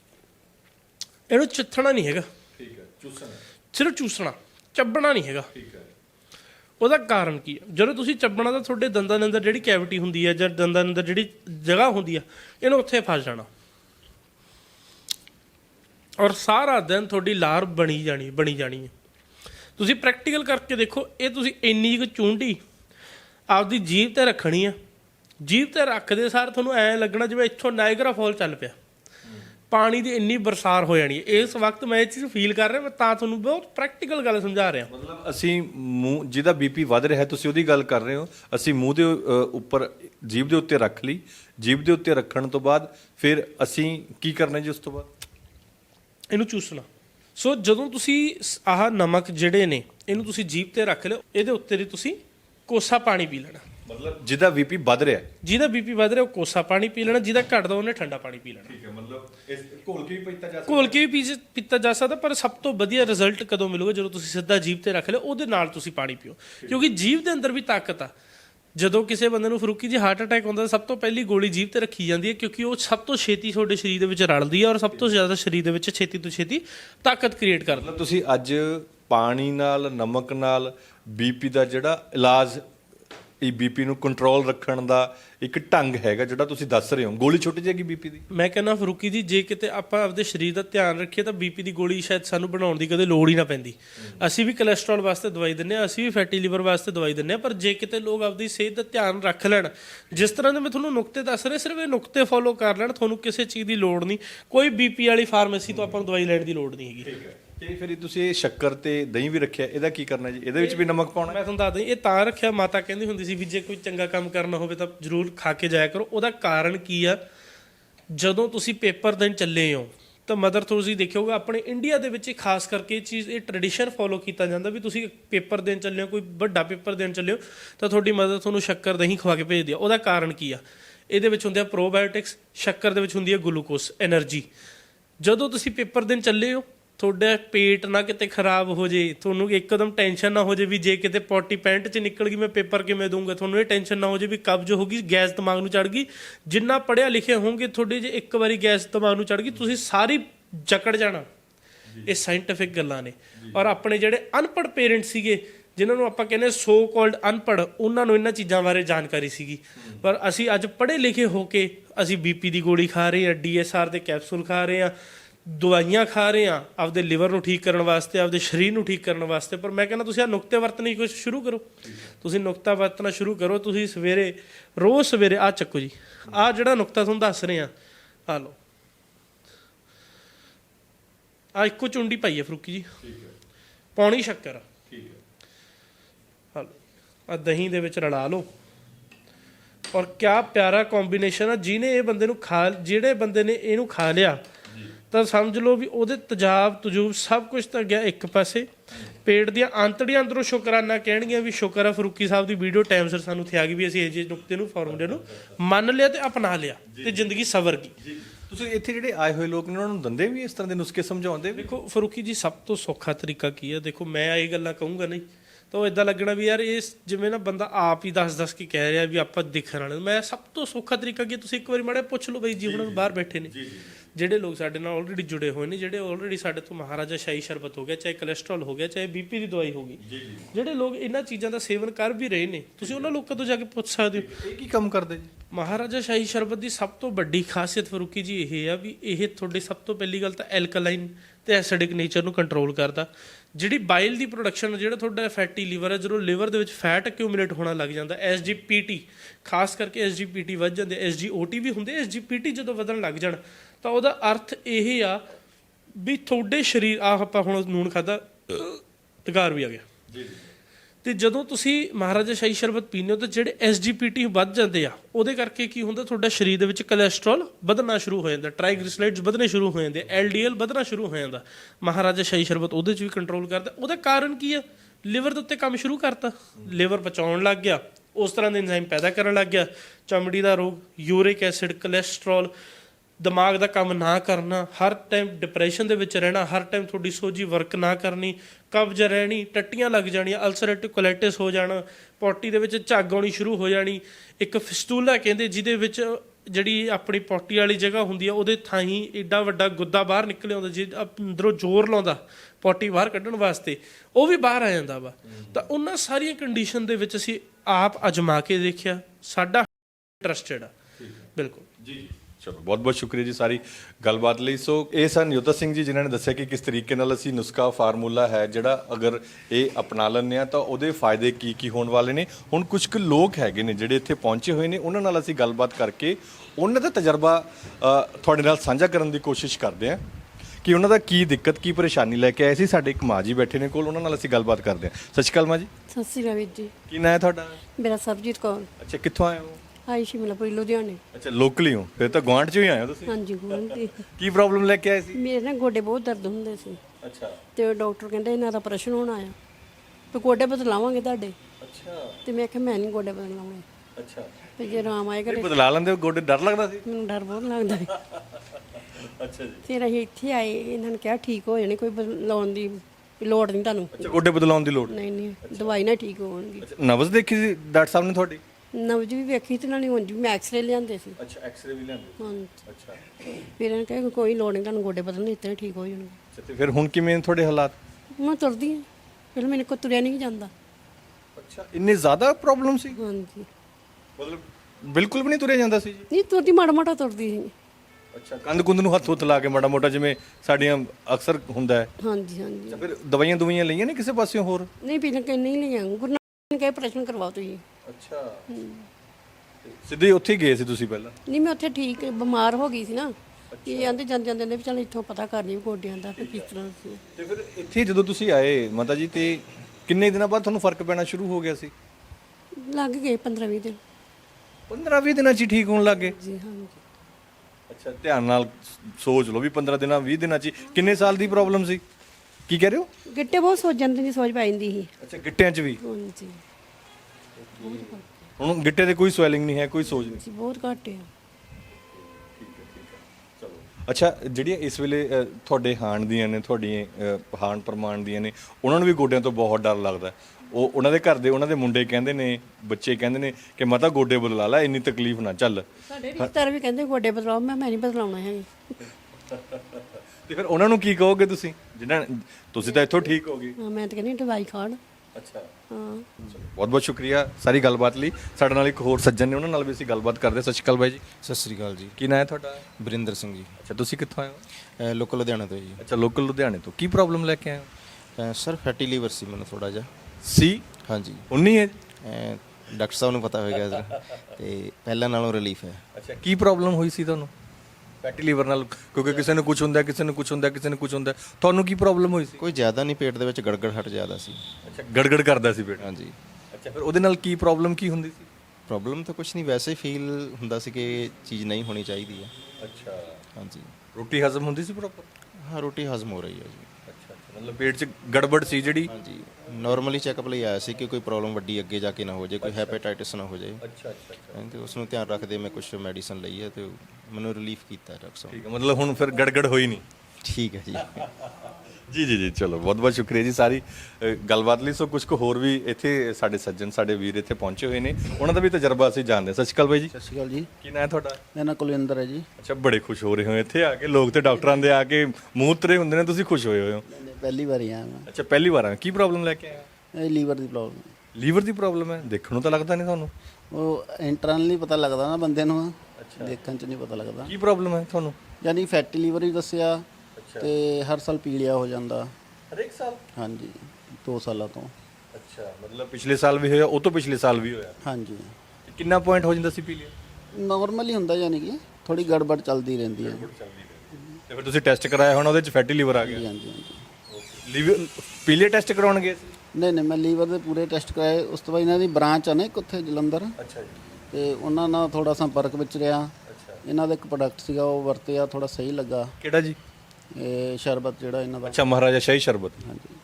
A: ਇਹਨੂੰ ਚਿੱਥਣਾ ਨਹੀਂ ਹੈਗਾ।
B: ਠੀਕ ਹੈ ਚੂਸਣਾ।
A: ਸਿਰਫ ਚੂਸਣਾ ਚੱਬਣਾ ਨਹੀਂ ਹੈਗਾ।
B: ਠੀਕ ਹੈ।
A: ਉਹਦਾ ਕਾਰਨ ਕੀ ਹੈ? ਜਦੋਂ ਤੁਸੀਂ ਚੱਬਣਾ ਤਾਂ ਤੁਹਾਡੇ ਦੰਦਾਂ ਦੇ ਅੰਦਰ ਜਿਹੜੀ ਕੈਵਿਟੀ ਹੁੰਦੀ ਹੈ ਜਾਂ ਦੰਦਾਂ ਦੇ ਅੰਦਰ ਜਿਹੜੀ ਜਗ੍ਹਾ ਹੁੰਦੀ ਆ ਇਹਨੂੰ ਉੱਥੇ ਫਸ ਜਾਣਾ। ਔਰ ਸਾਰਾ ਦਿਨ ਤੁਹਾਡੀ ਲਾਰ ਬਣੀ ਜਾਣੀ ਬਣੀ ਜਾਣੀ ਹੈ। ਤੁਸੀਂ ਪ੍ਰੈਕਟੀਕਲ ਕਰਕੇ ਦੇਖੋ, ਇਹ ਤੁਸੀਂ ਇੰਨੀ ਕੁ ਚੁੰਡੀ ਆਪਦੀ ਜੀਭ ਤੇ ਰੱਖਣੀ ਆ ਜੀਭ ਤੇ ਰੱਖਦੇ ਸਾਰ ਤੁਹਾਨੂੰ ਐ ਲੱਗਣਾ ਜਿਵੇਂ ਇੱਥੋਂ ਨਾਇਗਰਾ ਫਾਲ ਚੱਲ ਪਿਆ। ਪਾਣੀ ਦੀ ਇੰਨੀ ਬਰਸਾਰ ਹੋ ਜਾਣੀ ਹੈ। ਇਸ ਵਕਤ ਮੈਂ ਇਹ ਚੀਜ਼ ਫੀਲ ਕਰ ਰਿਹਾ, ਮੈਂ ਤਾਂ ਤੁਹਾਨੂੰ ਬਹੁਤ ਪ੍ਰੈਕਟੀਕਲ ਗੱਲ ਸਮਝਾ ਰਿਹਾ।
B: ਮਤਲਬ ਅਸੀਂ ਮੂੰਹ, ਜਿਹਦਾ ਬੀਪੀ ਵੱਧ ਰਿਹਾ ਤੁਸੀਂ ਉਹਦੀ ਗੱਲ ਕਰ ਰਹੇ ਹੋ। ਅਸੀਂ ਮੂੰਹ ਦੇ ਉੱਪਰ, ਜੀਭ ਦੇ ਉੱਤੇ ਰੱਖ ਲਈ। ਜੀਭ ਦੇ ਉੱਤੇ ਰੱਖਣ ਤੋਂ ਬਾਅਦ ਫਿਰ ਅਸੀਂ ਕੀ ਕਰਨਾ ਜੀ ਉਸ ਤੋਂ ਬਾਅਦ?
A: ਇਹਨੂੰ ਚੂਸਣਾ ਸੋ ਜਦੋਂ ਤੁਸੀਂ ਆਹ ਨਮਕ ਜਿਹੜੇ ਨੇ ਇਹਨੂੰ ਤੁਸੀਂ ਜੀਭ ਤੇ ਰੱਖ ਲਿਓ ਇਹਦੇ ਉੱਤੇ ਦੀ ਤੁਸੀਂ ਕੋਸਾ ਪਾਣੀ ਪੀ ਲੈਣਾ।
B: ਮਤਲਬ ਜਿਹਦਾ ਬੀਪੀ ਵੱਧ ਰਿਹਾ।
A: ਜਿਹਦਾ ਬੀਪੀ ਵੱਧ ਰਿਹਾ ਉਹ ਕੋਸਾ ਪਾਣੀ ਪੀ ਲੈਣਾ ਜਿਹਦਾ ਘਟਦਾ ਉਹਨੇ ਠੰਡਾ ਪਾਣੀ ਪੀ ਲੈਣਾ।
B: ਠੀਕ ਹੈ ਮਤਲਬ ਇਸ ਘੋਲ ਕੇ ਵੀ ਪੀਤਾ ਜਾ
A: ਘੋਲ ਕੇ ਵੀ ਪੀਤਾ ਜਾ ਸਕਦਾ ਪਰ ਸਭ ਤੋਂ ਵਧੀਆ ਰਿਜ਼ਲਟ ਕਦੋਂ ਮਿਲੂਗਾ? ਜਦੋਂ ਤੁਸੀਂ ਸਿੱਧਾ ਜੀਭ ਤੇ ਰੱਖ ਲਿਓ ਉਹਦੇ ਨਾਲ ਤੁਸੀਂ ਪਾਣੀ ਪੀਓ। ਕਿਉਂਕਿ ਜੀਭ ਦੇ ਅੰਦਰ ਵੀ ਤਾਕਤ ਆ। ਜਦੋਂ ਕਿਸੇ ਬੰਦੇ ਨੂੰ ਫਰੂਕੀ ਜੀ ਹਾਰਟ ਅਟੈਕ ਹੁੰਦਾ ਸਭ ਤੋਂ ਪਹਿਲੀ ਗੋਲੀ ਜੀਭ ਤੇ ਰੱਖੀ ਜਾਂਦੀ ਹੈ, ਕਿਉਂਕਿ ਉਹ ਸਭ ਤੋਂ ਛੇਤੀ ਤੁਹਾਡੇ ਸਰੀਰ ਦੇ ਵਿੱਚ ਰਲਦੀ ਹੈ ਔਰ ਸਭ ਤੋਂ ਜ਼ਿਆਦਾ ਸਰੀਰ ਦੇ ਵਿੱਚ ਛੇਤੀ ਤੋਂ ਛੇਤੀ ਤਾਕਤ ਕ੍ਰੀਏਟ ਕਰਦੀ
B: ਮਤਲਬ ਤੁਸੀਂ ਅੱਜ ਪਾਣੀ ਨਾਲ, ਨਮਕ ਨਾਲ ਬੀਪੀ ਦਾ ਜਿਹੜਾ ਇਲਾਜ ਇਹ ਬੀਪੀ ਨੂੰ ਕੰਟਰੋਲ ਰੱਖਣ ਦਾ ਇੱਕ ਢੰਗ ਹੈਗਾ ਜਿਹੜਾ ਤੁਸੀਂ ਦੱਸ ਰਹੇ ਹੋ। ਗੋਲੀ ਛੁੱਟ ਜਾਏਗੀ ਬੀਪੀ ਦੀ?
A: ਮੈਂ ਕਹਿੰਦਾ ਫਰੂਕੀ ਜੀ ਜੇ ਕਿਤੇ ਆਪਾਂ ਆਪਦੇ ਸਰੀਰ ਦਾ ਧਿਆਨ ਰੱਖੀਏ ਤਾਂ ਬੀਪੀ ਦੀ ਗੋਲੀ ਸ਼ਾਇਦ ਸਾਨੂੰ ਬਣਾਉਣ ਦੀ ਕਦੇ ਲੋੜ ਹੀ ਨਾ ਪੈਂਦੀ। ਅਸੀਂ ਵੀ ਕੋਲੇਸਟ੍ਰੋਲ ਵਾਸਤੇ ਦਵਾਈ ਦਿੰਨੇ ਆ ਅਸੀਂ ਵੀ ਫੈਟੀ ਲੀਵਰ ਵਾਸਤੇ ਦਵਾਈ ਦਿੰਨੇ ਆ ਪਰ ਜੇ ਕਿਤੇ ਲੋਕ ਆਪਦੀ ਸਿਹਤ ਦਾ ਧਿਆਨ ਰੱਖ ਲੈਣ ਜਿਸ ਤਰ੍ਹਾਂ ਦੇ ਮੈਂ ਤੁਹਾਨੂੰ ਨੁਕਤੇ ਦੱਸ ਰਿਹਾ ਸਿਰਫ ਇਹ ਨੁਕਤੇ ਫੋਲੋ ਕਰ ਲੈਣ ਤੁਹਾਨੂੰ ਕਿਸੇ ਚੀਜ਼ ਦੀ ਲੋੜ ਨਹੀਂ। ਕੋਈ ਬੀਪੀ ਵਾਲੀ ਫਾਰਮੇਸੀ ਤੋਂ ਆਪਾਂ ਨੂੰ ਦਵਾਈ ਲੈਣ ਦੀ ਲੋੜ ਨਹੀਂ ਹੈਗੀ।
B: ਤੇ ਫਿਰ ਤੁਸੀਂ ਇਹ ਸ਼ੱਕਰ ਤੇ ਦਹੀਂ ਵੀ ਰੱਖਿਆ ਇਹਦਾ ਕੀ ਕਰਨਾ ਜੀ? ਇਹਦੇ ਵਿੱਚ ਵੀ ਨਮਕ ਪਾਉਣਾ?
A: ਮੈਂ ਤੁਹਾਨੂੰ ਦੱਸ ਦਈ ਇਹ ਤਾਂ ਰੱਖਿਆ ਮਾਤਾ ਕਹਿੰਦੀ ਹੁੰਦੀ ਸੀ ਵੀ ਜੇ ਕੋਈ ਚੰਗਾ ਕੰਮ ਕਰਨਾ ਹੋਵੇ ਤਾਂ ਜ਼ਰੂਰ ਖਾ ਕੇ ਜਾਇਆ ਕਰੋ। ਉਹਦਾ ਕਾਰਨ ਕੀ ਆ? ਜਦੋਂ ਤੁਸੀਂ ਪੇਪਰ ਦਿਨ ਚੱਲੇ ਹੋ ਤਾਂ ਮਦਰ ਤੁਸੀਂ ਦੇਖਿਓਗਾ ਆਪਣੇ ਇੰਡੀਆ ਦੇ ਵਿੱਚ ਖਾਸ ਕਰਕੇ ਇਹ ਚੀਜ਼ ਇਹ ਟ੍ਰੈਡੀਸ਼ਨ ਫੋਲੋ ਕੀਤਾ ਜਾਂਦਾ ਵੀ ਤੁਸੀਂ ਪੇਪਰ ਦੇਣ ਚੱਲੇ ਹੋ ਕੋਈ ਵੱਡਾ ਪੇਪਰ ਦੇਣ ਚੱਲੇ ਹੋ ਤਾਂ ਤੁਹਾਡੀ ਮਦਰ ਤੁਹਾਨੂੰ ਸ਼ੱਕਰ ਦਹੀਂ ਖਵਾ ਕੇ ਭੇਜਦੀ ਆ ਉਹਦਾ ਕਾਰਨ ਕੀ ਆ? ਇਹਦੇ ਵਿੱਚ ਹੁੰਦੇ ਆ ਪ੍ਰੋਬਾਇਓਟਿਕਸ ਸ਼ੱਕਰ ਦੇ ਵਿੱਚ ਹੁੰਦੀ ਹੈ ਗਲੂਕੋਸ એનર્ਜੀ ਜਦੋਂ ਤੁਸੀਂ ਪੇਪਰ ਦਿਨ ਚੱਲੇ ਹੋ ਤੁਹਾਡਾ ਪੇਟ ਨਾ ਕਿਤੇ ਖਰਾਬ ਹੋ ਜੇ ਤੁਹਾਨੂੰ ਇੱਕਦਮ ਟੈਨਸ਼ਨ ਨਾ ਹੋ ਜੇ ਵੀ ਜੇ ਕਿਤੇ ਪੋਟੀ ਪੈਂਟ 'ਚ ਨਿਕਲ ਗਈ ਮੈਂ ਪੇਪਰ ਕਿਵੇਂ ਦੂੰਗਾ ਤੁਹਾਨੂੰ ਇਹ ਟੈਨਸ਼ਨ ਨਾ ਹੋ ਜੇ ਵੀ ਕਬਜ਼ ਹੋ ਗਈ ਗੈਸ ਦਿਮਾਗ ਨੂੰ ਚੜ ਗਈ। ਜਿੰਨਾ ਪੜਿਆ ਲਿਖਿਆ ਹੋਵੋਗੇ ਤੁਹਾਡੇ ਜੇ ਇੱਕ ਵਾਰੀ ਗੈਸ ਦਿਮਾਗ ਨੂੰ ਚੜ ਗਈ ਤੁਸੀਂ ਸਾਰੀ ਜਕੜ ਜਾਣਾ। ਇਹ ਸਾਇੰਟਿਫਿਕ ਗੱਲਾਂ ਨੇ। ਔਰ ਆਪਣੇ ਜਿਹੜੇ ਅਨਪੜ੍ਹ ਪੇਰੈਂਟ ਸੀਗੇ ਜਿਨ੍ਹਾਂ ਨੂੰ ਆਪਾਂ ਕਹਿੰਦੇ ਸੋ ਕਾਲਡ ਅਨਪੜ੍ਹ ਉਹਨਾਂ ਨੂੰ ਇਹਨਾਂ ਚੀਜ਼ਾਂ ਬਾਰੇ ਜਾਣਕਾਰੀ ਸੀਗੀ। ਪਰ ਅਸੀਂ ਅੱਜ ਪੜ੍ਹੇ ਲਿਖੇ ਹੋ ਕੇ ਅਸੀਂ ਬੀਪੀ ਦੀ ਗੋਲੀ ਖਾ ਰਹੇ ਹਾਂ ਡੀਐਸਆਰ ਦੇ ਕੈਪਸੂਲ ਖਾ ਰਹੇ ਹਾਂ ਦਵਾਈਆਂ ਖਾ ਰਹੇ ਆ ਆਪਦੇ ਲਿਵਰ ਨੂੰ ਠੀਕ ਕਰਨ ਵਾਸਤੇ ਆਪਦੇ ਸਰੀਰ ਨੂੰ ਠੀਕ ਕਰਨ ਵਾਸਤੇ ਪਰ ਮੈਂ ਕਹਿੰਦਾ ਤੁਸੀਂ ਆ ਨੁਕਤੇ ਵਰਤਣੇ ਕੁਝ ਸ਼ੁਰੂ ਕਰੋ। ਤੁਸੀਂ ਨੁਕਤਾ ਵਰਤਣਾ ਸ਼ੁਰੂ ਕਰੋ ਤੁਸੀਂ ਸਵੇਰੇ ਰੋਜ਼ ਸਵੇਰੇ ਆ ਚੱਕੋ ਜੀ। ਆ ਜਿਹੜਾ ਨੁਕਤਾ ਤੁਹਾਨੂੰ ਦੱਸ ਰਹੇ ਆ ਆ ਲਓ। ਆ ਇੱਕੋ ਚੁੰਡੀ ਪਾਈ ਹੈ ਫਰੂਕੀ ਜੀ। ਪੌਣੀ ਸ਼ੱਕਰ। ਠੀਕ ਹੈ। ਆ ਦਹੀਂ ਦੇ ਵਿੱਚ ਰਲਾ ਲਓ। ਔਰ ਕਿਆ ਪਿਆਰਾ ਕੰਬੀਨੇਸ਼ਨ ਆ ਜਿਹਨੇ ਇਹ ਬੰਦੇ ਨੂੰ ਖਾ ਜਿਹੜੇ ਬੰਦੇ ਨੇ ਇਹਨੂੰ ਖਾ ਲਿਆ ਤਾਂ ਸਮਝ ਲਓ ਵੀ ਉਹਦੇ ਤਜਾਬ ਤਜੂਬ ਸਭ ਕੁਝ ਤਾਂ ਗਿਆ ਇੱਕ ਪਾਸੇ। ਪੇਟ ਦੀਆਂ ਆਂਤੜੀਆਂ ਅੰਦਰੋਂ ਸ਼ੁਕਰਾਨਾ ਕਹਿਣਗੀਆਂ ਵੀ ਸ਼ੁਕਰ ਆ ਫਰੂਕੀ ਸਾਹਿਬ ਦੀ ਵੀਡੀਓ ਟਾਈਮ ਸਿਰ ਸਾਨੂੰ ਥਿਆ ਗਈ ਵੀ ਅਸੀਂ ਇਹ ਜਿਹੇ ਨੁਕਤੇ ਨੂੰ ਫਾਰਮੂਲੇ ਨੂੰ ਮੰਨ ਲਿਆ ਤੇ ਅਪਣਾ ਲਿਆ ਤੇ ਜ਼ਿੰਦਗੀ ਸਵਰ ਗਈ।
B: ਤੁਸੀਂ ਇੱਥੇ ਜਿਹੜੇ ਆਏ ਹੋਏ ਲੋਕ ਨੇ ਉਹਨਾਂ ਨੂੰ ਦੰਦੇ ਵੀ ਇਸ ਤਰ੍ਹਾਂ ਦੇ ਨੁਸਖੇ ਸਮਝਾਉਂਦੇ
A: ਦੇਖੋ ਫਰੂਕੀ ਜੀ ਸਭ ਤੋਂ ਸੌਖਾ ਤਰੀਕਾ ਕੀ ਹੈ ਦੇਖੋ ਮੈਂ ਇਹ ਗੱਲਾਂ ਕਹੂੰਗਾ ਨਹੀਂ। ਤਾਂ ਉਹ ਇਦਾਂ ਲੱਗਣਾ ਵੀ ਯਾਰ ਇਹ ਜਿਵੇਂ ਨਾ ਬੰਦਾ ਆਪ ਹੀ ਦੱਸ-ਦੱਸ ਕੇ ਕਹਿ ਰਿਹਾ ਵੀ ਆਪਾਂ ਦਿਖਣ ਵਾਲੇ। ਮੈਂ ਸਭ ਤੋਂ ਸੌਖਾ ਤਰੀਕਾ ਕੀ ਤੁਸੀਂ ਇੱਕ ਵਾਰੀ ਮਾੜੇ ਪੁੱਛ ਲਓ ਬਈ ਜੀ ਹੁਣ ਬਾਹਰ ਬੈਠੇ ਨੇ। ਜਿਹੜੇ ਲੋਕ ਸਾਡੇ ਨਾਲ ਆਲਰੇਡੀ ਜੁੜੇ ਹੋਏ ਨੇ ਜਿਹੜੇ ਆਲਰੇਡੀ ਸਾਡੇ ਤੋਂ ਮਹਾਰਾਜਾ ਸ਼ਾਹੀ ਸ਼ਰਬਤ ਹੋ ਗਿਆ ਚਾਹੇ ਕੋਲੇਸਟ੍ਰੋਲ ਹੋ ਗਿਆ ਚਾਹੇ ਬੀਪੀ ਦੀ ਦਵਾਈ ਹੋ ਗਈ। ਜਿਹੜੇ ਲੋਕ ਇਹਨਾਂ ਚੀਜ਼ਾਂ ਦਾ ਸੇਵਨ ਕਰ ਵੀ ਰਹੇ ਨੇ ਤੁਸੀਂ ਉਹਨਾਂ ਲੋਕਾਂ ਤੋਂ ਜਾ ਕੇ ਪੁੱਛ ਸਕਦੇ ਹੋ।
B: ਇਹ ਕੀ ਕੰਮ ਕਰਦੇ ਜੀ?
A: ਮਹਾਰਾਜਾ ਸ਼ਾਹੀ ਸ਼ਰਬਤ ਦੀ ਸਭ ਤੋਂ ਵੱਡੀ ਖਾਸੀਅਤ ਫਰੂਕੀ ਜੀ ਇਹ ਆ ਵੀ ਇਹ ਤੁਹਾਡੇ ਸਭ ਤੋਂ ਪਹਿਲੀ ਗੱਲ ਤਾਂ ਐਲਕਲਾਈਨ ਤੇ ਐਸਿਡਿਕ ਨੇਚਰ ਨੂੰ ਕੰਟਰੋਲ ਕਰਦਾ। ਜਿਹੜੀ ਬਾਈਲ ਦੀ ਪ੍ਰੋਡਕਸ਼ਨ ਜਿਹੜਾ ਤੁਹਾਡਾ ਫੈਟੀ ਲੀਵਰ ਹੈ ਜਦੋਂ ਲਿਵਰ ਦੇ ਵਿੱਚ ਫੈਟ ਅਕਿਊਮੂਲੇਟ ਹੋਣਾ ਲੱਗ ਜਾਂਦਾ ਐਸਜੀਪੀਟੀ ਖਾਸ ਕਰਕੇ ਐਸਜੀਪੀਟੀ ਵੱਧ ਜਾਂਦੇ ਐਸਜੀਓਟੀ ਵੀ ਹੁੰਦੇ ਐਸਜੀਪੀਟੀ ਜਦੋਂ ਵਧਣ ਲੱਗ ਜਾਣ ਤਾਂ ਉਹਦਾ ਅਰਥ ਇਹ ਆ ਵੀ ਤੁਹਾਡੇ ਸਰੀਰ ਆ ਆਪਾਂ ਹੁਣ ਨੂਣ ਖਾਦਾ ਤਗਾਰ ਵੀ ਆ ਗਿਆ। ਜੀ ਤੇ ਜਦੋਂ ਤੁਸੀਂ ਮਹਾਰਾਜਾ ਸ਼ਾਹੀ ਸ਼ਰਬਤ ਪੀਂਦੇ ਹੋ ਤਾਂ ਜਿਹੜੇ ਐਸਜੀਪੀਟੀ ਵੱਧ ਜਾਂਦੇ ਆ ਉਹਦੇ ਕਰਕੇ ਕੀ ਹੁੰਦਾ ਤੁਹਾਡਾ ਸਰੀਰ ਦੇ ਵਿੱਚ ਕੋਲੇਸਟ੍ਰੋਲ ਵਧਣਾ ਸ਼ੁਰੂ ਹੋ ਜਾਂਦਾ ਟ੍ਰਾਈਗਲਿਸਰਾਈਡਸ ਵਧਣੇ ਸ਼ੁਰੂ ਹੋ ਜਾਂਦੇ ਐਲਡੀਐਲ ਵਧਣਾ ਸ਼ੁਰੂ ਹੋ ਜਾਂਦਾ। ਮਹਾਰਾਜਾ ਸ਼ਾਹੀ ਸ਼ਰਬਤ ਉਹਦੇ 'ਚ ਵੀ ਕੰਟਰੋਲ ਕਰਦਾ। ਉਹਦਾ ਕਾਰਨ ਕੀ ਆ? ਲਿਵਰ ਦੇ ਉੱਤੇ ਕੰਮ ਸ਼ੁਰੂ ਕਰਤਾ। ਲਿਵਰ ਪਚਾਉਣ ਲੱਗ ਗਿਆ। ਉਸ ਤਰ੍ਹਾਂ ਦੇ ਐਂਜ਼ਾਈਮ ਪੈਦਾ ਕਰਨ ਲੱਗ ਗਿਆ। ਚਮੜੀ ਦਾ ਰੋਗ ਯੂਰਿਕ ਐਸਿਡ ਕੋਲੇਸਟ੍ਰੋਲ ਦਿਮਾਗ ਦਾ ਕੰਮ ਨਾ ਕਰਨਾ ਹਰ ਟਾਈਮ ਡਿਪਰੈਸ਼ਨ ਦੇ ਵਿੱਚ ਰਹਿਣਾ ਹਰ ਟਾਈਮ ਤੁਹਾਡੀ ਸੋਝੀ ਵਰਕ ਨਾ ਕਰਨੀ ਕਬਜ਼ ਰਹਿਣੀ ਟੱਟੀਆਂ ਲੱਗ ਜਾਣੀਆਂ ਅਲਸਰੇਟਿਵ ਕੋਲਾਈਟਿਸ ਹੋ ਜਾਣਾ ਪੋਟੀ ਦੇ ਵਿੱਚ ਝੱਗ ਆਉਣੀ ਸ਼ੁਰੂ ਹੋ ਜਾਣੀ ਇੱਕ ਫਿਸਟੂਲਾ ਕਹਿੰਦੇ ਜਿਹਦੇ ਵਿੱਚ ਜਿਹੜੀ ਆਪਣੀ ਪੋਟੀ ਵਾਲੀ ਜਗ੍ਹਾ ਹੁੰਦੀ ਆ ਉਹਦੇ ਥਾਹੀਂ ਏਡਾ ਵੱਡਾ ਗੁੱਦਾ ਬਾਹਰ ਨਿਕਲ ਆਉਂਦਾ ਜੇ ਅੰਦਰੋਂ ਜ਼ੋਰ ਲਾਉਂਦਾ ਪੋਟੀ ਬਾਹਰ ਕੱਢਣ ਵਾਸਤੇ ਉਹ ਵੀ ਬਾਹਰ ਆ ਜਾਂਦਾ ਵਾ। ਤਾਂ ਉਹਨਾਂ ਸਾਰੀਆਂ ਕੰਡੀਸ਼ਨ ਦੇ ਵਿੱਚ ਅਸੀਂ ਆਪ ਅਜਮਾ ਕੇ ਦੇਖਿਆ ਸਾਡਾ ਇੰਟਰਸਟਿਡ ਆ। ਬਿਲਕੁਲ।
B: ਜੀ। ਚਲੋ ਬਹੁਤ ਬਹੁਤ ਸ਼ੁਕਰੀਆ ਜੀ ਸਾਰੀ ਗੱਲਬਾਤ ਲਈ। ਸੋ ਇਹ ਸਨ ਯੋਤਾ ਸਿੰਘ ਜੀ ਜਿਨ੍ਹਾਂ ਨੇ ਦੱਸਿਆ ਕਿ ਕਿਸ ਤਰੀਕੇ ਨਾਲ ਅਸੀਂ ਨੁਸਖਾ ਫਾਰਮੂਲਾ ਹੈ ਜਿਹੜਾ ਅਗਰ ਇਹ ਅਪਣਾ ਲੈਂਦੇ ਆ ਤਾਂ ਉਹਦੇ ਫਾਇਦੇ ਕੀ ਕੀ ਹੋਣ ਵਾਲੇ ਨੇ। ਹੁਣ ਕੁਝ ਕੁ ਲੋਕ ਹੈਗੇ ਨੇ ਜਿਹੜੇ ਇੱਥੇ ਪਹੁੰਚੇ ਹੋਏ ਨੇ ਉਹਨਾਂ ਨਾਲ ਅਸੀਂ ਗੱਲਬਾਤ ਕਰਕੇ ਉਹਨਾਂ ਦਾ ਤਜਰਬਾ ਤੁਹਾਡੇ ਨਾਲ ਸਾਂਝਾ ਕਰਨ ਦੀ ਕੋਸ਼ਿਸ਼ ਕਰਦੇ ਹਾਂ ਕਿ ਉਹਨਾਂ ਦਾ ਕੀ ਦਿੱਕਤ ਕੀ ਪਰੇਸ਼ਾਨੀ ਲੈ ਕੇ ਆਏ ਸੀ। ਸਾਡੇ ਇੱਕ ਮਾਂ ਜੀ ਬੈਠੇ ਨੇ ਕੋਲ ਉਹਨਾਂ ਨਾਲ ਅਸੀਂ ਗੱਲਬਾਤ ਕਰਦੇ ਹਾਂ। ਸਤਿ ਸ਼੍ਰੀ ਅਕਾਲ ਮਾਂ ਜੀ।
C: ਸਤਿ ਸ਼੍ਰੀ ਅਕਾਲ ਵੀਰ ਜੀ।
B: ਕੀ ਨਾਂ ਹੈ ਤੁਹਾਡਾ?
C: ਮੇਰਾ ਸਰਬਜੀਤ ਕੌਰ।
B: ਅੱਛਾ ਕਿੱਥੋਂ ਆਏ ਹੋ?
C: ਆਈ ਸ਼ਿਮਲਾਪੁਰੀ ਲੁਧਿਆਣੇ।
B: ਅੱਛਾ ਲੋਕਲੀ ਹੋ। ਫਿਰ ਤਾਂ ਗੁਆਂਢ ਚੋਂ ਹੀ ਆਏ ਹੋ ਤੁਸੀਂ?
C: ਹਾਂਜੀ ਗੁਆਂਢੀ
B: ਕੀ ਪ੍ਰੋਬਲਮ ਲੈ ਕੇ ਆਏ ਸੀ?
C: ਮੇਰੇ ਨਾ ਗੋਡੇ ਬਹੁਤ ਦਰਦ ਹੁੰਦੇ ਸੀ।
B: ਅੱਛਾ।
C: ਤੇ ਡਾਕਟਰ ਕਹਿੰਦੇ ਇਹਨਾਂ ਦਾ ਆਪਰੇਸ਼ਨ ਹੋਣਾ ਆ। ਤੇ ਗੋਡੇ ਬਦਲਾਵਾਂਗੇ ਤੁਹਾਡੇ।
B: ਅੱਛਾ।
C: ਤੇ ਮੈਂ ਕਿਹਾ ਮੈਂ ਨਹੀਂ ਗੋਡੇ ਬਦਲਾਉਣੇ।
B: ਅੱਛਾ।
C: ਤੇ ਜੇ ਆਰਾਮ ਆਏਗਾ
B: ਇਹ ਬਦਲਾ ਲੈਂਦੇ ਹੋ ਗੋਡੇ ਡਰ ਲੱਗਦਾ ਸੀ?
C: ਮੈਨੂੰ ਡਰ ਬਹੁਤ ਲੱਗਦਾ ਹੈ
B: ਅੱਛਾ ਜੀ।
C: ਫਿਰ ਅਸੀਂ ਇੱਥੇ ਆਏ ਇਹਨਾਂ ਨੇ ਕਿਹਾ ਠੀਕ ਹੋ ਜਾਣੇ ਕੋਈ ਬਦਲਾਉਣ ਦੀ ਲੋੜ ਨਹੀਂ ਤੁਹਾਨੂੰ।
B: ਅੱਛਾ ਗੋਡੇ ਬਦਲਾਉਣ ਦੀ ਲੋੜ।
C: ਨਹੀਂ ਨਹੀਂ ਦਵਾਈ ਨਾਲ ਠੀਕ ਹੋਣਗੇ।
B: ਅੱਛਾ ਨਬਜ਼ ਦੇਖੀ ਸੀ? ਡਾਕਟਰ ਸਾਹਿਬ ਨੇ ਤੁਹਾਡੀ?
C: ਨਵਜ ਵੀ ਵੇਖੀ ਤੇ ਨਾਲੇ ਉਂਝ ਵੀ ਮੈਂ ਐਕਸਰੇ ਲਿਆਂਦੇ ਸੀ।
B: ਅੱਛਾ ਐਕਸ-ਰੇ ਵੀ ਲੈਂਦੇ
C: ਹਾਂਜੀ।
B: ਅੱਛਾ।
C: ਫਿਰ ਇਹਨਾਂ ਕਿਹਾ ਕੋਈ ਲੋੜ ਨਹੀਂ ਤੁਹਾਨੂੰ ਗੋਡੇ ਬਦਲਣੇ ਇੱਥੇ ਠੀਕ ਹੋ ਜਾਣਗੇ।
B: ਅੱਛਾ, ਤੇ ਫਿਰ ਹੁਣ ਕਿਵੇਂ ਨੇ ਤੁਹਾਡੇ ਹਾਲਾਤ?
C: ਮੈਂ ਤੁਰਦੀ ਹਾਂ। ਫਿਰ ਮੈਨੂੰ ਕੋ ਤੁਰਿਆ ਨਹੀਂ ਜਾਂਦਾ।
B: ਅੱਛਾ ਇੰਨੇ ਜ਼ਿਆਦਾ ਪ੍ਰੋਬਲਮ ਸੀ?
C: ਹਾਂਜੀ।
B: ਮਤਲਬ ਬਿਲਕੁਲ ਵੀ ਨਹੀਂ ਤੁਰਿਆ ਜਾਂਦਾ ਸੀ ਜੀ?
C: ਨਹੀਂ ਤੁਰਦੀ ਮਾੜਾ ਮਾੜਾ ਤੁਰਦੀ ਸੀ।
B: ਅੱਛਾ ਕੰਧ ਕੁੰਦ ਨੂੰ ਹੱਥ ਹੁੱਥ ਲਾ ਕੇ ਮਾੜਾ ਮੋਟਾ ਜਿਵੇਂ ਸਾਡੀਆਂ ਅਕਸਰ ਹੁੰਦਾ ਹੈ।
C: ਹਾਂਜੀ ਹਾਂਜੀ।
B: ਫਿਰ ਦਵਾਈਆਂ ਦੁਵਾਈਆਂ ਲਈਆਂ ਨੇ ਕਿਸੇ ਪਾਸਿਓਂ ਹੋਰ?
C: ਨਹੀਂ ਪਹਿਲਾਂ ਕਿ ਨਹੀਂ ਲਿਆ ਗੁਰੂ ਨਾਨਕ ਕਿਹਾ ਆਪਰੇਸ਼ਨ ਕਰਵਾਓ ਤੁਸੀਂ।
B: ਅੱਛਾ। ਸਿੱਧੇ ਉੱਥੇ ਹੀ ਗਏ ਸੀ ਤੁਸੀਂ ਪਹਿਲਾਂ?
C: ਨਹੀਂ ਮੈਂ ਉੱਥੇ ਠੀਕ ਬਿਮਾਰ ਹੋ ਗਈ ਸੀ ਨਾ। ਇਹ ਆਂਦੇ ਜਾਂਦੇ ਜਾਂਦੇ ਨੇ ਵੀ ਚੱਲ ਇੱਥੋਂ ਪਤਾ ਕਰ ਲਈ ਗੋਡਿਆਂ ਦਾ ਵੀ ਕਿਸ ਤਰ੍ਹਾਂ ਸੀ।
B: ਤੇ ਫਿਰ ਇੱਥੇ ਜਦੋਂ ਤੁਸੀਂ ਆਏ ਮਾਤਾ ਜੀ ਤੇ ਕਿੰਨੇ ਦਿਨਾਂ ਬਾਅਦ ਤੁਹਾਨੂੰ ਫ਼ਰਕ ਪੈਣਾ ਸ਼ੁਰੂ ਹੋ ਗਿਆ ਸੀ?
C: ਲੱਗ ਗਏ 15 20 ਦਿਨ।
B: 15-20 ਦਿਨਾਂ 'ਚ ਹੀ ਠੀਕ ਹੋਣ ਲੱਗੇ
C: ਜੀ ਹਾਂਜੀ।
B: ਅੱਛਾ ਧਿਆਨ ਨਾਲ ਸੋਚ ਲਓ ਵੀ 15 ਦਿਨਾਂ 20 ਦਿਨਾਂ 'ਚ ਹੀ। ਕਿੰਨੇ ਸਾਲ ਦੀ ਪ੍ਰੋਬਲਮ ਸੀ? ਕੀ ਕਹਿ ਰਹੇ ਹੋ?
C: ਗਿੱਟੇ ਬਹੁਤ ਸੋਜ ਜਾਂਦੇ ਨਹੀਂ ਸੋਜ ਪੈ ਜਾਂਦੀ ਸੀ।
B: ਅੱਛਾ ਗਿੱਟਿਆਂ 'ਚ ਵੀ?
C: ਹਾਂਜੀ।
B: ਹੁਣ ਗਿੱਟੇ ਤੇ ਕੋਈ ਸਵੈਲਿੰਗ ਨਹੀਂ ਹੈ ਕੋਈ ਸੋਜ ਨਹੀਂ।
C: ਜੀ ਬਹੁਤ ਘੱਟ ਆ
B: ਅੱਛਾ ਜਿਹੜੀਆਂ ਇਸ ਵੇਲੇ ਅ, ਤੁਹਾਡੇ ਹਾਣ ਦੀਆਂ ਨੇ ਤੁਹਾਡੀਆਂ ਅ, ਹਾਣ ਪ੍ਰਮਾਣ ਦੀਆਂ ਨੇ ਉਹਨਾਂ ਨੂੰ ਵੀ ਗੋਡਿਆਂ ਤੋਂ ਬਹੁਤ ਡਰ ਲੱਗਦਾ। ਹੈ। ਉਹ ਉਹਨਾਂ ਦੇ ਘਰ ਦੇ ਉਹਨਾਂ ਦੇ ਮੁੰਡੇ ਕਹਿੰਦੇ ਨੇ ਬੱਚੇ ਕਹਿੰਦੇ ਨੇ ਕਿ ਮਾਤਾ ਗੋਡੇ ਬਦਲਾ ਲੈ ਇੰਨੀ ਤਕਲੀਫ ਨਾ ਚੱਲ।
C: ਸਾਡੇ ਰਿਸ਼ਤੇਦਾਰ ਵੀ ਕਹਿੰਦੇ ਗੋਡੇ ਬਦਲਾਓ। ਮੈਂ ਮੈਂ ਨਹੀਂ ਬਦਲਾਉਣਾ ਹੈ
B: ਤੇ ਫਿਰ ਉਹਨਾਂ ਨੂੰ ਕੀ ਕਹੋਗੇ ਤੁਸੀਂ? ਜਿਨ੍ਹਾਂ ਤੁਸੀਂ ਤਾਂ ਇੱਥੋਂ ਠੀਕ ਹੋ ਗਏ
C: ਹਾਂ ਮੈਂ ਤਾਂ ਕਹਿੰਦੀ ਦਵਾਈ ਖਾਣ।
B: ਅੱਛਾ।
C: ਹਾਂ।
B: ਬਹੁਤ ਬਹੁਤ ਸ਼ੁਕਰੀਆ ਸਾਰੀ ਗੱਲਬਾਤ ਲਈ। ਸਾਡੇ ਨਾਲ ਇੱਕ ਹੋਰ ਸੱਜਣ ਨੇ ਉਹਨਾਂ ਨਾਲ ਵੀ ਅਸੀਂ ਗੱਲਬਾਤ ਕਰਦੇ ਹਾਂ। ਸਤਿ ਸ਼੍ਰੀ ਅਕਾਲ ਬਾਈ ਜੀ।
E: ਸਤਿ ਸ੍ਰੀ ਅਕਾਲ ਜੀ।
B: ਕੀ ਨਾਂ ਹੈ ਤੁਹਾਡਾ?
E: ਬਰਿੰਦਰ ਸਿੰਘ ਜੀ।
B: ਅੱਛਾ ਤੁਸੀਂ ਕਿੱਥੋਂ ਆਏ ਹੋ?
E: ਅਹ ਲੋਕਲ ਲੁਧਿਆਣਾ ਤੋਂ ਜੀ।
B: ਅੱਛਾ ਲੋਕਲ ਲੁਧਿਆਣੇ ਤੋਂ। ਕੀ ਪ੍ਰੋਬਲਮ ਲੈ ਕੇ ਆਏ ਹੋ?
E: ਅਹ ਸਰ ਫੈਟੀ ਲੀਵਰ ਸੀ ਮੈਨੂੰ ਥੋੜਾ ਜਿਹਾ।
B: ਸੀ?
E: ਹਾਂਜੀ।
B: 19 ਹੈ?
E: ਅਹ ਡਾਕਟਰ ਸਾਹਿਬ ਨੂੰ ਪਤਾ ਹੋਵੇਗਾ ਸਰ। ਤੇ ਪਹਿਲਾਂ ਨਾਲੋਂ ਰਿਲੀਫ ਹੈ।
B: ਅੱਛਾ ਕੀ ਪ੍ਰੋਬਲਮ ਹੋਈ ਸੀ ਤੁਹਾਨੂੰ? ਫੈਟੀ ਲੀਵਰ ਨਾਲ ਕਿਉਂਕਿ ਕਿਸੇ ਨੂੰ ਕੁਝ ਹੁੰਦਾ ਕਿਸੇ ਨੂੰ ਕੁਝ ਹੁੰਦਾ ਕਿਸੇ ਨੂੰ ਕੁਝ ਹੁੰਦਾ ਤੁਹਾਨੂੰ ਕੀ ਪ੍ਰੋਬਲਮ ਹੋਈ ਸੀ?
E: ਕੋਈ ਜ਼ਿਆਦਾ ਨਹੀਂ ਪੇਟ ਦੇ ਵਿੱਚ ਗੜਗੜ ਹਟ ਜ਼ਿਆਦਾ ਸੀ।
B: ਅੱਛਾ ਗੜਗੜ ਕਰਦਾ ਸੀ ਪੇਟ?
E: ਹਾਂਜੀ।
B: ਅੱਛਾ ਫਿਰ ਉਹਦੇ ਨਾਲ ਕੀ ਪ੍ਰੋਬਲਮ ਕੀ ਹੁੰਦੀ ਸੀ?
E: ਪ੍ਰੋਬਲਮ ਤਾਂ ਕੁਝ ਨਹੀਂ ਵੈਸੇ ਫੀਲ ਹੁੰਦਾ ਸੀ ਕਿ ਇਹ ਚੀਜ਼ ਨਹੀਂ ਹੋਣੀ ਚਾਹੀਦੀ ਹੈ।
B: ਅੱਛਾ।
E: ਹਾਂਜੀ।
B: ਰੋਟੀ ਹਜ਼ਮ ਹੁੰਦੀ ਸੀ ਪ੍ਰੋਪਰ
E: ਹਾਂ ਰੋਟੀ ਹਜ਼ਮ ਹੋ ਰਹੀ ਹੈ ਜੀ।
B: ਅੱਛਾ ਅੱਛਾ ਮਤਲਬ ਪੇਟ 'ਚ ਗੜਬੜ ਸੀ ਜਿਹੜੀ?
E: ਹਾਂਜੀ। ਨਾਰਮਲੀ ਚੈੱਕਅਪ ਲਈ ਆਇਆ ਸੀ ਕਿ ਕੋਈ ਪ੍ਰੋਬਲਮ ਵੱਡੀ ਅੱਗੇ ਜਾ ਕੇ ਨਾ ਹੋ ਜਾਏ ਕੋਈ ਹੈਪੇਟਾਈਟਿਸ ਨਾ ਹੋ ਜਾਏ।
B: ਅੱਛਾ ਅੱਛਾ ਅੱਛਾ।
E: ਤੇ ਉਸ ਨੂੰ ਧਿਆਨ ਰੱਖਦੇ ਮੈਂ ਕੁਝ ਮੈਡੀਸਨ ਲਈ ਹੈ ਤੇ ਮੈਨੂੰ ਰਿਲੀਫ ਕੀਤਾ ਡਾਕਟਰ ਸਾਹਿਬ।
B: ਠੀਕ ਹੈ ਮਤਲਬ ਹੁਣ ਫਿਰ ਗੜਗੜ ਹੋਈ ਨਹੀਂ।
E: ਠੀਕ ਹੈ ਜੀ।
B: ਜੀ ਜੀ ਜੀ ਚਲੋ ਬਹੁਤ ਬਹੁਤ ਸ਼ੁਕਰੀਆ ਜੀ ਸਾਰੀ। ਅ, ਗੱਲਬਾਤ ਲਈ ਸੋ ਕੁਝ ਕੁ ਹੋਰ ਵੀ ਇੱਥੇ ਸਾਡੇ ਸੱਜਣ ਸਾਡੇ ਵੀਰ ਇੱਥੇ ਪਹੁੰਚੇ ਹੋਏ ਨੇ। ਉਹਨਾਂ ਦਾ ਵੀ ਤਜਰਬਾ ਅਸੀਂ ਜਾਣਦੇ ਹਾਂ। ਸਤਿ ਸ਼੍ਰੀ ਅਕਾਲ ਬਾਈ ਜੀ।
F: ਸਤਿ ਸ਼੍ਰੀ ਅਕਾਲ ਜੀ।
B: ਕੀ ਨਾਂ ਹੈ ਤੁਹਾਡਾ?
F: ਮੇਰਾ ਨਾਂ ਕੁਲਵਿੰਦਰ ਹੈ ਜੀ।
B: ਅੱਛਾ ਬੜੇ ਖੁਸ਼ ਹੋ ਰਹੇ ਹੋ ਇੱਥੇ ਆ ਕੇ। ਲੋਕ ਤੇ ਡਾਕਟਰਾਂ ਦੇ ਆ ਕੇ ਮੂੰਹ ਉਤਰੇ ਹੁੰਦੇ ਨੇ ਤੁਸੀਂ ਖੁਸ਼ ਹੋਏ ਹੋਏ ਹੋ।
F: ਪਹਿਲੀ ਵਾਰੀ ਆਇਆ ਮੈਂ।
B: ਅੱਛਾ ਪਹਿਲੀ ਵਾਰ ਆ ਕੀ ਪ੍ਰੋਬਲਮ ਲੈ ਕੇ ਆਏ ਹੋ
F: ਇਹ ਲੀਵਰ ਦੀ ਪ੍ਰੋਬਲਮ
B: ਲੀਵਰ ਦੀ ਪ੍ਰੋਬਲਮ ਹੈ? ਦੇਖਣ ਨੂੰ ਤਾਂ ਲੱਗਦਾ ਨਹੀਂ ਤੁਹਾਨੂੰ।
F: ਉਹ ਇੰਟਰਨਲੀ ਪਤਾ ਲੱਗਦਾ ਨਾ ਬੰਦੇ ਨੂੰ। ਦੇਖਣ ਚ ਨਹੀਂ ਪਤਾ ਲੱਗਦਾ।
B: ਕੀ ਪ੍ਰੋਬਲਮ ਹੈ ਤੁਹਾਨੂੰ?
F: ਯਾਨੀ ਫੈਟੀ ਲੀਵਰ ਵੀ ਦੱਸਿਆ ਤੇ ਹਰ ਸਾਲ ਪੀਲੀਆ ਹੋ ਜਾਂਦਾ।
B: ਹਰੇਕ ਸਾਲ?
F: ਹਾਂਜੀ 2 ਸਾਲਾਂ ਤੋਂ।
B: ਅੱਛਾ ਮਤਲਬ ਪਿਛਲੇ ਸਾਲ ਵੀ ਹੋਇਆ ਉਹ ਤੋਂ ਪਿਛਲੇ ਸਾਲ ਵੀ ਹੋਇਆ।
F: ਹਾਂਜੀ।
B: ਕਿੰਨਾ ਪੁਆਇੰਟ ਹੋ ਜਾਂਦਾ ਸੀ ਪੀਲੀਆ?
F: ਨਾਰਮਲੀ ਹੁੰਦਾ ਯਾਨੀ ਕਿ ਥੋੜੀ ਗੜਬੜ ਚੱਲਦੀ ਰਹਿੰਦੀ ਹੈ।
B: ਤੇ ਫਿਰ ਤੁਸੀਂ ਟੈਸਟ ਕਰਾਇਆ ਹੁਣ ਉਹਦੇ ਚ ਫੈਟੀ ਲੀਵਰ ਆ ਗਿਆ।
F: ਹਾਂਜੀ ਹਾਂਜੀ।
B: ਲੀਵਰ ਪੀਲੀਆ ਟੈਸਟ ਕਰਾਉਣ ਗਏ ਸੀ
F: ਨਹੀਂ ਨਹੀਂ ਮੈਂ ਲੀਵਰ ਦੇ ਪੂਰੇ ਟੈਸਟ ਕਰਾਏ ਉਸ ਤੋਂ ਬਾਅਦ ਇਹਨਾਂ ਦੀ ਬ੍ਰਾਂਚ ਆ ਨਾ ਇੱਕ ਉੱਥੇ ਜਲੰਧਰ।
B: ਅੱਛਾ ਜੀ।
F: ਤੇ ਉਹਨਾਂ ਨਾਲ ਥੋੜਾ ਸੰਪਰਕ ਵਿੱਚ ਰਿਹਾ। ਇਹਨਾਂ ਦਾ ਇੱਕ ਪ੍ਰੋਡਕਟ ਸੀਗਾ ਉਹ ਵਰਤਿਆ ਥੋੜਾ ਸਹੀ ਲੱਗਾ।
B: ਕਿਹੜਾ ਜੀ?
F: ਇਹ ਸ਼ਰਬਤ ਜਿਹੜਾ ਇਹਨਾਂ ਦਾ।
B: ਅੱਛਾ ਮਹਾਰਾਜਾ ਸ਼ਾਹੀ ਸ਼ਰਬਤ।
F: ਹਾਂਜੀ।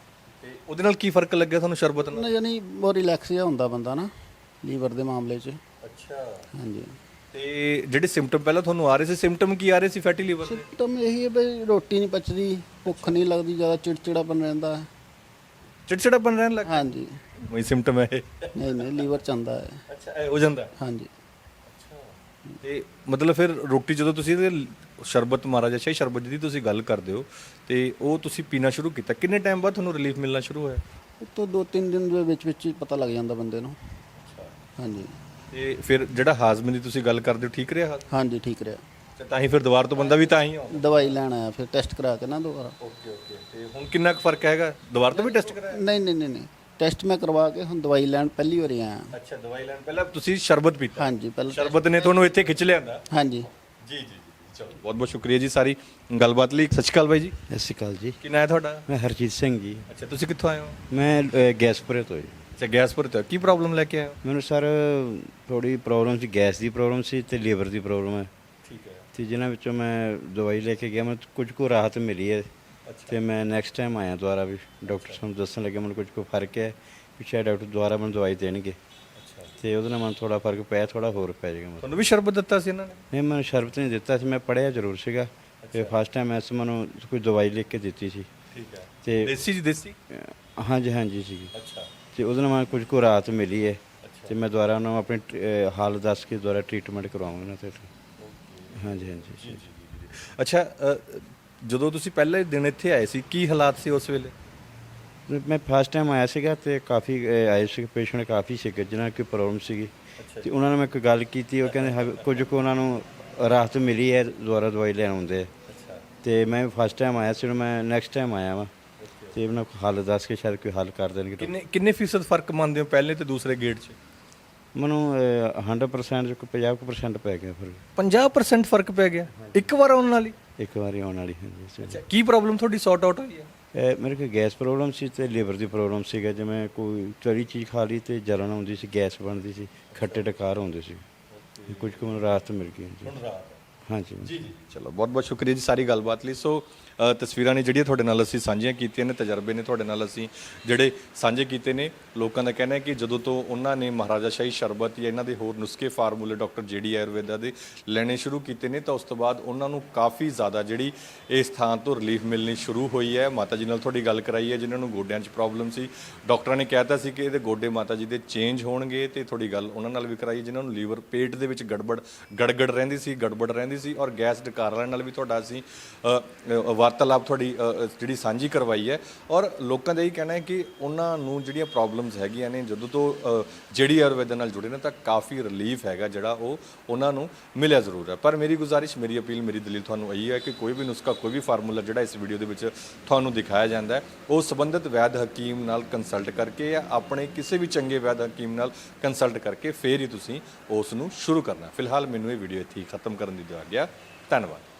B: ਤੇ ਉਹਦੇ ਨਾਲ ਕੀ ਫ਼ਰਕ ਲੱਗਿਆ ਤੁਹਾਨੂੰ ਸ਼ਰਬਤ ਨਾਲ?
F: ਨਾ ਯਾਨੀ ਬਹੁਤ ਰਿਲੈਕਸ ਜਿਹਾ ਹੁੰਦਾ ਬੰਦਾ ਨਾ ਲੀਵਰ ਦੇ ਮਾਮਲੇ 'ਚ।
B: ਅੱਛਾ।
F: ਹਾਂਜੀ।
B: ਤੇ ਜਿਹੜੇ ਸਿੰਪਟਮ ਪਹਿਲਾਂ ਤੁਹਾਨੂੰ ਆ ਰਹੇ ਸੀ ਸਿੰਪਟਮ ਕੀ ਆ ਰਹੇ ਸੀ ਫੈਟੀ ਲੀਵਰ ਦੇ?
F: ਇਹੀ ਹੈ ਬਈ ਰੋਟੀ ਨਹੀਂ ਪਚਦੀ ਭੁੱਖ ਨਹੀਂ ਲੱਗਦੀ ਜ਼ਿਆਦਾ ਚਿੜਚਿੜਾਪਨ ਰਹਿੰਦਾ।
B: ਚਿੜਚਿੜਾ ਬਣ ਰਹਿਣ ਲੱਗ
F: ਹਾਂਜੀ।
B: ਕੋਈ ਸਿੰਪਟਮ ਹੈ ਇਹ।
F: ਨਹੀਂ ਨਹੀਂ ਲੀਵਰ ਚੰਦਾ ਹੈ।
B: ਅੱਛਾ ਇਹ ਹੋ ਜਾਂਦਾ
F: ਹਾਂਜੀ।
B: ਤੇ ਮਤਲਬ ਫਿਰ ਰੋਟੀ ਜਦੋਂ ਤੁਸੀਂ ਇਹਦੇ ਸ਼ਰਬਤ ਮਹਾਰਾਜਾ ਸ਼ਾਹੀ ਸ਼ਰਬਤ ਦੀ ਤੁਸੀਂ ਗੱਲ ਕਰਦੇ ਹੋ ਤੇ ਉਹ ਤੁਸੀਂ ਪੀਣਾ ਸ਼ੁਰੂ ਕੀਤਾ। ਕਿੰਨੇ ਟਾਈਮ ਬਾਅਦ ਤੁਹਾਨੂੰ ਰਿਲੀਫ ਮਿਲਣਾ ਸ਼ੁਰੂ ਹੋਇਆ?
F: ਉਹ ਤੋਂ ਦੋ ਤਿੰਨ ਦਿਨ ਦੇ ਵਿੱਚ ਵਿੱਚ ਹੀ ਪਤਾ ਲੱਗ ਜਾਂਦਾ ਬੰਦੇ ਨੂੰ। ਹਾਂਜੀ।
B: ਤੇ ਫਿਰ ਜਿਹੜਾ ਹਾਜ਼ਮੇ ਦੀ ਤੁਸੀਂ ਗੱਲ ਕਰਦੇ ਹੋ ਠੀਕ ਰਿਹਾ ਹਾਜ਼ਮਾ?
F: ਹਾਂਜੀ ਠੀਕ ਰਿਹਾ।
B: ਤੇ ਤਾਂ ਹੀ ਫਿਰ ਦੁਬਾਰਾ ਤੋਂ ਬੰਦਾ ਵੀ ਤਾਂ ਹੀ ਆਉਂਦਾ।
F: ਦਵਾਈ ਲੈਣ ਆਇਆ ਫਿਰ ਟੈਸਟ ਕਰਾ ਕੇ ਨਾ ਦੁਬਾਰਾ।
B: Okay okay. ਤੇ ਹੁਣ ਕਿੰਨਾ ਕੁ ਫ਼ਰਕ ਹੈਗਾ? ਦੁਬਾਰਾ ਤੋਂ ਵੀ ਟੈਸਟ ਕਰਾਇਆ?
F: ਨਹੀਂ ਨਹੀਂ ਨਹੀਂ ਨਹੀਂ। ਟੈਸਟ ਮੈਂ ਕਰਵਾ ਕੇ ਹੁਣ ਦਵਾਈ ਲੈਣ ਪਹਿਲੀ ਵਾਰੀ ਆਇਆ।
B: ਅੱਛਾ ਦਵਾਈ ਲੈਣ ਪਹਿਲਾਂ ਤੁਸੀਂ ਸ਼ਰਬਤ ਪੀਤਾ?
F: ਹਾਂਜੀ ਪਹਿਲਾਂ
B: ਸ਼ਰਬਤ ਨੇ ਤੁਹਾਨੂੰ ਇੱਥੇ ਖਿੱਚ ਲਿਆਂਦਾ?
F: ਹਾਂਜੀ।
B: ਜੀ ਜੀ ਚਲੋ ਬਹੁਤ ਬਹੁਤ ਸ਼ੁਕਰੀਆ ਜੀ ਸਾਰੀ ਗੱਲਬਾਤ ਲਈ। ਸਤਿ ਸ਼੍ਰੀ ਅਕਾਲ ਬਾਈ ਜੀ।
D: ਸਤਿ ਸ਼੍ਰੀ ਅਕਾਲ ਜੀ।
B: ਕੀ ਨਾਂ ਹੈ ਤੁਹਾਡਾ?
D: ਮੈਂ ਹਰਜੀਤ ਸਿੰਘ ਜੀ।
B: ਅੱਛਾ ਤੁਸੀਂ ਕਿੱਥੋਂ ਆਏ ਹੋ?
D: ਮੈਂ ਅ, ਗੈਸਪੁਰੇ ਤੋਂ ਜੀ।
B: ਅੱਛਾ ਗੈਸਪੁਰ ਤੋਂ। ਕੀ ਪ੍ਰੋਬਲਮ ਲੈ ਕੇ ਆਏ ਹੋ?
D: ਮੈਨੂੰ ਸਰ ਥੋੜੀ ਪ੍ਰੋਬਲਮ ਸੀ ਗੈਸ ਦੀ ਪ੍ਰੋਬਲਮ ਸੀ ਤੇ ਲੀਵਰ ਦੀ ਪ੍ਰੋਬਲਮ ਹੈ।
B: ਠੀਕ ਹੈ।
D: ਤੇ ਜਿਨ੍ਹਾਂ ਵਿੱਚੋਂ ਮੈਂ ਦਵਾਈ ਲੈ ਕੇ ਗਿਆ ਮੈਨੂੰ ਕੁਝ ਕੁ ਰਾਹਤ ਮਿਲੀ ਹੈ। ਤੇ ਮੈਂ ਨੈਕਸਟ ਟਾਈਮ ਆਇਆ ਦੁਬਾਰਾ ਵੀ ਡਾਕਟਰ ਸਾਨੂੰ ਦੱਸਣ ਲੱਗੇ ਮੈਨੂੰ ਕੁਝ ਕੁ ਫ਼ਰਕ ਹੈ ਵੀ ਸ਼ਾਇਦ ਡਾਕਟਰ ਦੁਬਾਰਾ ਮੈਨੂੰ ਦਵਾਈ ਦੇਣਗੇ। ਤੇ ਉਹਦੇ ਨਾਲ ਮੈਨੂੰ ਥੋੜਾ ਫ਼ਰਕ ਪਿਆ ਥੋੜਾ ਹੋਰ ਪੈ ਜਾਏਗਾ ਮੈਨੂੰ।
B: ਤੁਹਾਨੂੰ ਵੀ ਸ਼ਰਬਤ ਦਿੱਤਾ ਸੀ ਇਹਨਾਂ ਨੇ?
D: ਨਹੀਂ ਮੈਨੂੰ ਸ਼ਰਬਤ ਨਹੀਂ ਦਿੱਤਾ ਸੀ ਮੈਂ ਪੜਿਆ ਜ਼ਰੂਰ ਸੀਗਾ। ਤੇ ਫਸਟ ਟਾਈਮ ਐਸ ਮੈਨੂੰ ਕੋਈ ਦਵਾਈ ਲਿਖ ਕੇ ਦਿੱਤੀ ਸੀ।
B: ਠੀਕ ਹੈ।
D: ਤੇ
B: ਦੇਸੀ ਜੀ ਦੇਸੀ?
D: ਅ, ਹਾਂਜੀ ਹਾਂਜੀ ਸੀਗੀ
B: ਅੱਛਾ।
D: ਤੇ ਉਹਦੇ ਨਾਲ ਮੈਨੂੰ ਕੁਝ ਕੁ ਰਾਹਤ ਮਿਲੀ ਹੈ। ਤੇ ਮੈਂ ਦੁਬਾਰਾ ਉਹਨਾਂ ਨੂੰ ਆਪਣੀ ਟ- ਅ, ਹਾਲਤ ਦੱਸ ਕੇ ਦੁਬਾਰਾ ਟ੍ਰੀਟਮੈਂਟ ਕਰਵਾਉਂਗਾ ਨਾ ਤੇ। ਹਾਂਜੀ ਹਾਂਜੀ
B: ਅੱਛਾ ਅ, ਜਦੋਂ ਤੁਸੀਂ ਪਹਿਲੇ ਦਿਨ ਇੱਥੇ ਆਏ ਸੀ ਕੀ ਹਾਲਾਤ ਸੀ ਉਸ ਵੇਲੇ?
D: ਮੈਂ ਫਸਟ ਟਾਈਮ ਆਇਆ ਸੀਗਾ ਤੇ ਕਾਫੀ ਅਹ, ਆਏ ਸੀ ਪੇਸ਼ੈਂਟ ਕਾਫੀ ਸੀਗੇ ਜਿਨ੍ਹਾਂ ਕੋਈ ਪ੍ਰੋਬਲਮ ਸੀਗੀ। ਤੇ ਉਹਨਾਂ ਨਾਲ ਮੈਂ ਕੋਈ ਗੱਲ ਕੀਤੀ ਉਹ ਕਹਿੰਦੇ ਹਾਂ, ਕੁਝ ਕੁ ਉਹਨਾਂ ਨੂੰ ਰਾਹਤ ਮਿਲੀ ਹੈ ਦੁਬਾਰਾ ਦਵਾਈ ਲੈਣ ਆਉਂਦੇ ਆ। ਤੇ ਮੈਂ ਫਸਟ ਟਾਈਮ ਆਇਆ ਸੀ ਹੁਣ ਮੈਂ ਨੈਕਸਟ ਟਾਈਮ ਆਇਆ ਵਾਂ। ਤੇ ਉਹਨਾਂ ਕੋਲ ਹੱਲ ਦੱਸ ਕੇ ਸ਼ਾਇਦ ਕੋਈ ਹੱਲ ਕਰ ਦੇਣਗੇ।
B: ਕਿੰਨੇ ਕਿੰਨੇ ਫੀਸਦ ਫ਼ਰਕ ਮੰਨਦੇ ਹੋ ਪਹਿਲੇ ਤੇ ਦੂਸਰੇ ਗੇੜ 'ਚ?
D: ਮੈਨੂੰ ਅਹ, 100% ਚ ਕੋਈ 50% ਪੈ ਗਿਆ ਫਿਰ।
B: 50% ਫ਼ਰਕ ਪੈ ਗਿਆ। ਇੱਕ ਵਾਰ ਆਉਣ ਨਾਲ ਹੀ?
D: ਇੱਕ ਵਾਰੀ ਆਉਣ ਵਾਲੀ ਹਾਂਜੀ
B: ਕੀ ਪ੍ਰੋਬਲਮ ਤੁਹਾਡੀ? ਸੌਟ ਆਊਟ ਹੋਈ ਹੈ
D: ਇਹ ਮੇਰੇ ਕੋਲ ਗੈਸ ਪ੍ਰੋਬਲਮ ਸੀ ਤੇ ਲੀਵਰ ਦੀ ਪ੍ਰੋਬਲਮ ਸੀਗਾ। ਜਿਵੇਂ ਕੋਈ ਤਰੀ ਚੀਜ਼ ਖਾ ਲਈ ਤੇ ਜਲਨ ਆਉਂਦੀ ਸੀ ਗੈਸ ਬਣਦੀ ਸੀ ਖੱਟੇ ਡਕਾਰ ਹੁੰਦੇ ਸੀ। ਕੁਝ ਕੁ ਮੈਨੂੰ ਰਾਹਤ ਮਿਲ ਗਈ ਜੀ ਹਾਂਜੀ ਜੀ
B: ਚਲੋ ਬਹੁਤ ਬਹੁਤ ਸ਼ੁਕਰੀਆ ਜੀ ਸਾਰੀ ਗੱਲਬਾਤ ਲਈ। ਸੋ ਤਸਵੀਰਾਂ ਨੇ ਜਿਹੜੀਆਂ ਤੁਹਾਡੇ ਨਾਲ ਅਸੀਂ ਸਾਂਝੀਆਂ ਕੀਤੀਆਂ ਨੇ, ਤਜਰਬੇ ਨੇ ਤੁਹਾਡੇ ਨਾਲ ਅਸੀਂ ਜਿਹੜੇ ਸਾਂਝੇ ਕੀਤੇ ਨੇ, ਲੋਕਾਂ ਦਾ ਕਹਿਣਾ ਹੈ ਕਿ ਜਦੋਂ ਤੋਂ ਉਹਨਾਂ ਨੇ ਮਹਾਰਾਜਾ ਸ਼ਾਹੀ ਸ਼ਰਬਤ ਜਾਂ ਇਹਨਾਂ ਦੇ ਹੋਰ ਨੁਸਖੇ ਫਾਰਮੂਲੇ ਡਾਕਟਰ ਜੀਡੀ ਆਯੁਰਵੇਦਾ ਦੇ ਲੈਣੇ ਸ਼ੁਰੂ ਕੀਤੇ ਨੇ, ਤਾਂ ਉਸ ਤੋਂ ਬਾਅਦ ਉਹਨਾਂ ਨੂੰ ਕਾਫੀ ਜ਼ਿਆਦਾ ਜਿਹੜੀ ਇਸ ਥਾਂ ਤੋਂ ਰਿਲੀਫ ਮਿਲਣੀ ਸ਼ੁਰੂ ਹੋਈ ਹੈ। ਮਾਤਾ ਜੀ ਨਾਲ ਤੁਹਾਡੀ ਗੱਲ ਕਰਾਈ ਹੈ, ਜਿਨ੍ਹਾਂ ਨੂੰ ਗੋਡਿਆਂ 'ਚ ਪ੍ਰੋਬਲਮ ਸੀ। ਡਾਕਟਰਾਂ ਨੇ ਕਹਿਤਾ ਸੀ ਕਿ ਇਹਦੇ ਗੋਡੇ ਮਾਤਾ ਜੀ ਦੇ ਚੇਂਜ ਹੋਣਗੇ ਤੇ ਤੁਹਾਡੀ ਗੱਲ ਉਹਨਾਂ ਨਾਲ ਵੀ ਕਰਾਈ, ਜਿਨ੍ਹਾਂ ਨੂੰ ਲੀਵਰ ਪੇਟ ਦੇ ਵਿੱਚ ਗੜਬੜ, ਗੜਗੜ ਰਹਿੰਦੀ ਸੀ, ਗੜਬੜ ਰਹਿੰਦੀ ਸੀ ਔਰ ਗੈਸ ਡਕਾਰਾਂ ਨਾਲ ਵੀ ਤੁਹਾਡਾ ਅਸੀਂ ਵਾਰਤਾਲਾਪ ਤੁਹਾਡੀ ਜਿਹੜੀ ਸਾਂਝੀ ਕਰਵਾਈ ਹੈ। ਔਰ ਲੋਕਾਂ ਦਾ ਇਹ ਕਹਿਣਾ ਹੈ ਕਿ ਉਹਨਾਂ ਨੂੰ ਜਿਹੜੀਆਂ ਪ੍ਰੋਬਲਮਸ ਹੈਗੀਆਂ ਨੇ, ਜਦੋਂ ਤੋਂ ਜਿਹੜੀ ਆਯੁਰਵੇਦ ਨਾਲ ਜੁੜੇ ਨੇ, ਤਾਂ ਕਾਫੀ ਰਿਲੀਫ ਹੈਗਾ ਜਿਹੜਾ ਉਹ ਉਹਨਾਂ ਨੂੰ ਮਿਲਿਆ ਜ਼ਰੂਰ ਹੈ। ਪਰ ਮੇਰੀ ਗੁਜ਼ਾਰਿਸ਼, ਮੇਰੀ ਅਪੀਲ, ਮੇਰੀ ਦਲੀਲ ਤੁਹਾਨੂੰ ਇਹੀ ਹੈ ਕਿ ਕੋਈ ਵੀ ਨੁਸਖਾ, ਕੋਈ ਵੀ ਫਾਰਮੂਲਾ ਜਿਹੜਾ ਇਸ ਵੀਡੀਓ ਦੇ ਵਿੱਚ ਤੁਹਾਨੂੰ ਦਿਖਾਇਆ ਜਾਂਦਾ ਹੈ, ਉਹ ਸੰਬੰਧਿਤ ਵੈਦ ਹਕੀਮ ਨਾਲ ਕੰਸਲਟ ਕਰਕੇ ਜਾਂ ਆਪਣੇ ਕਿਸੇ ਵੀ ਚੰਗੇ ਵੈਦ ਹਕੀਮ ਨਾਲ ਕੰਸਲਟ ਕਰਕੇ ਫੇਰ ਹੀ ਤੁਸੀਂ ਉਸ ਨੂੰ ਸ਼ੁਰੂ ਕਰਨਾ ਫਿਲਹਾਲ ਮੈਨੂੰ ਇਹ ਵੀਡੀਓ ਇੱਥੇ ਹੀ ਖਤਮ ਕਰਨ ਦੀ ਦਿਆ ਗਿਆ ਧੰਨਵਾਦ।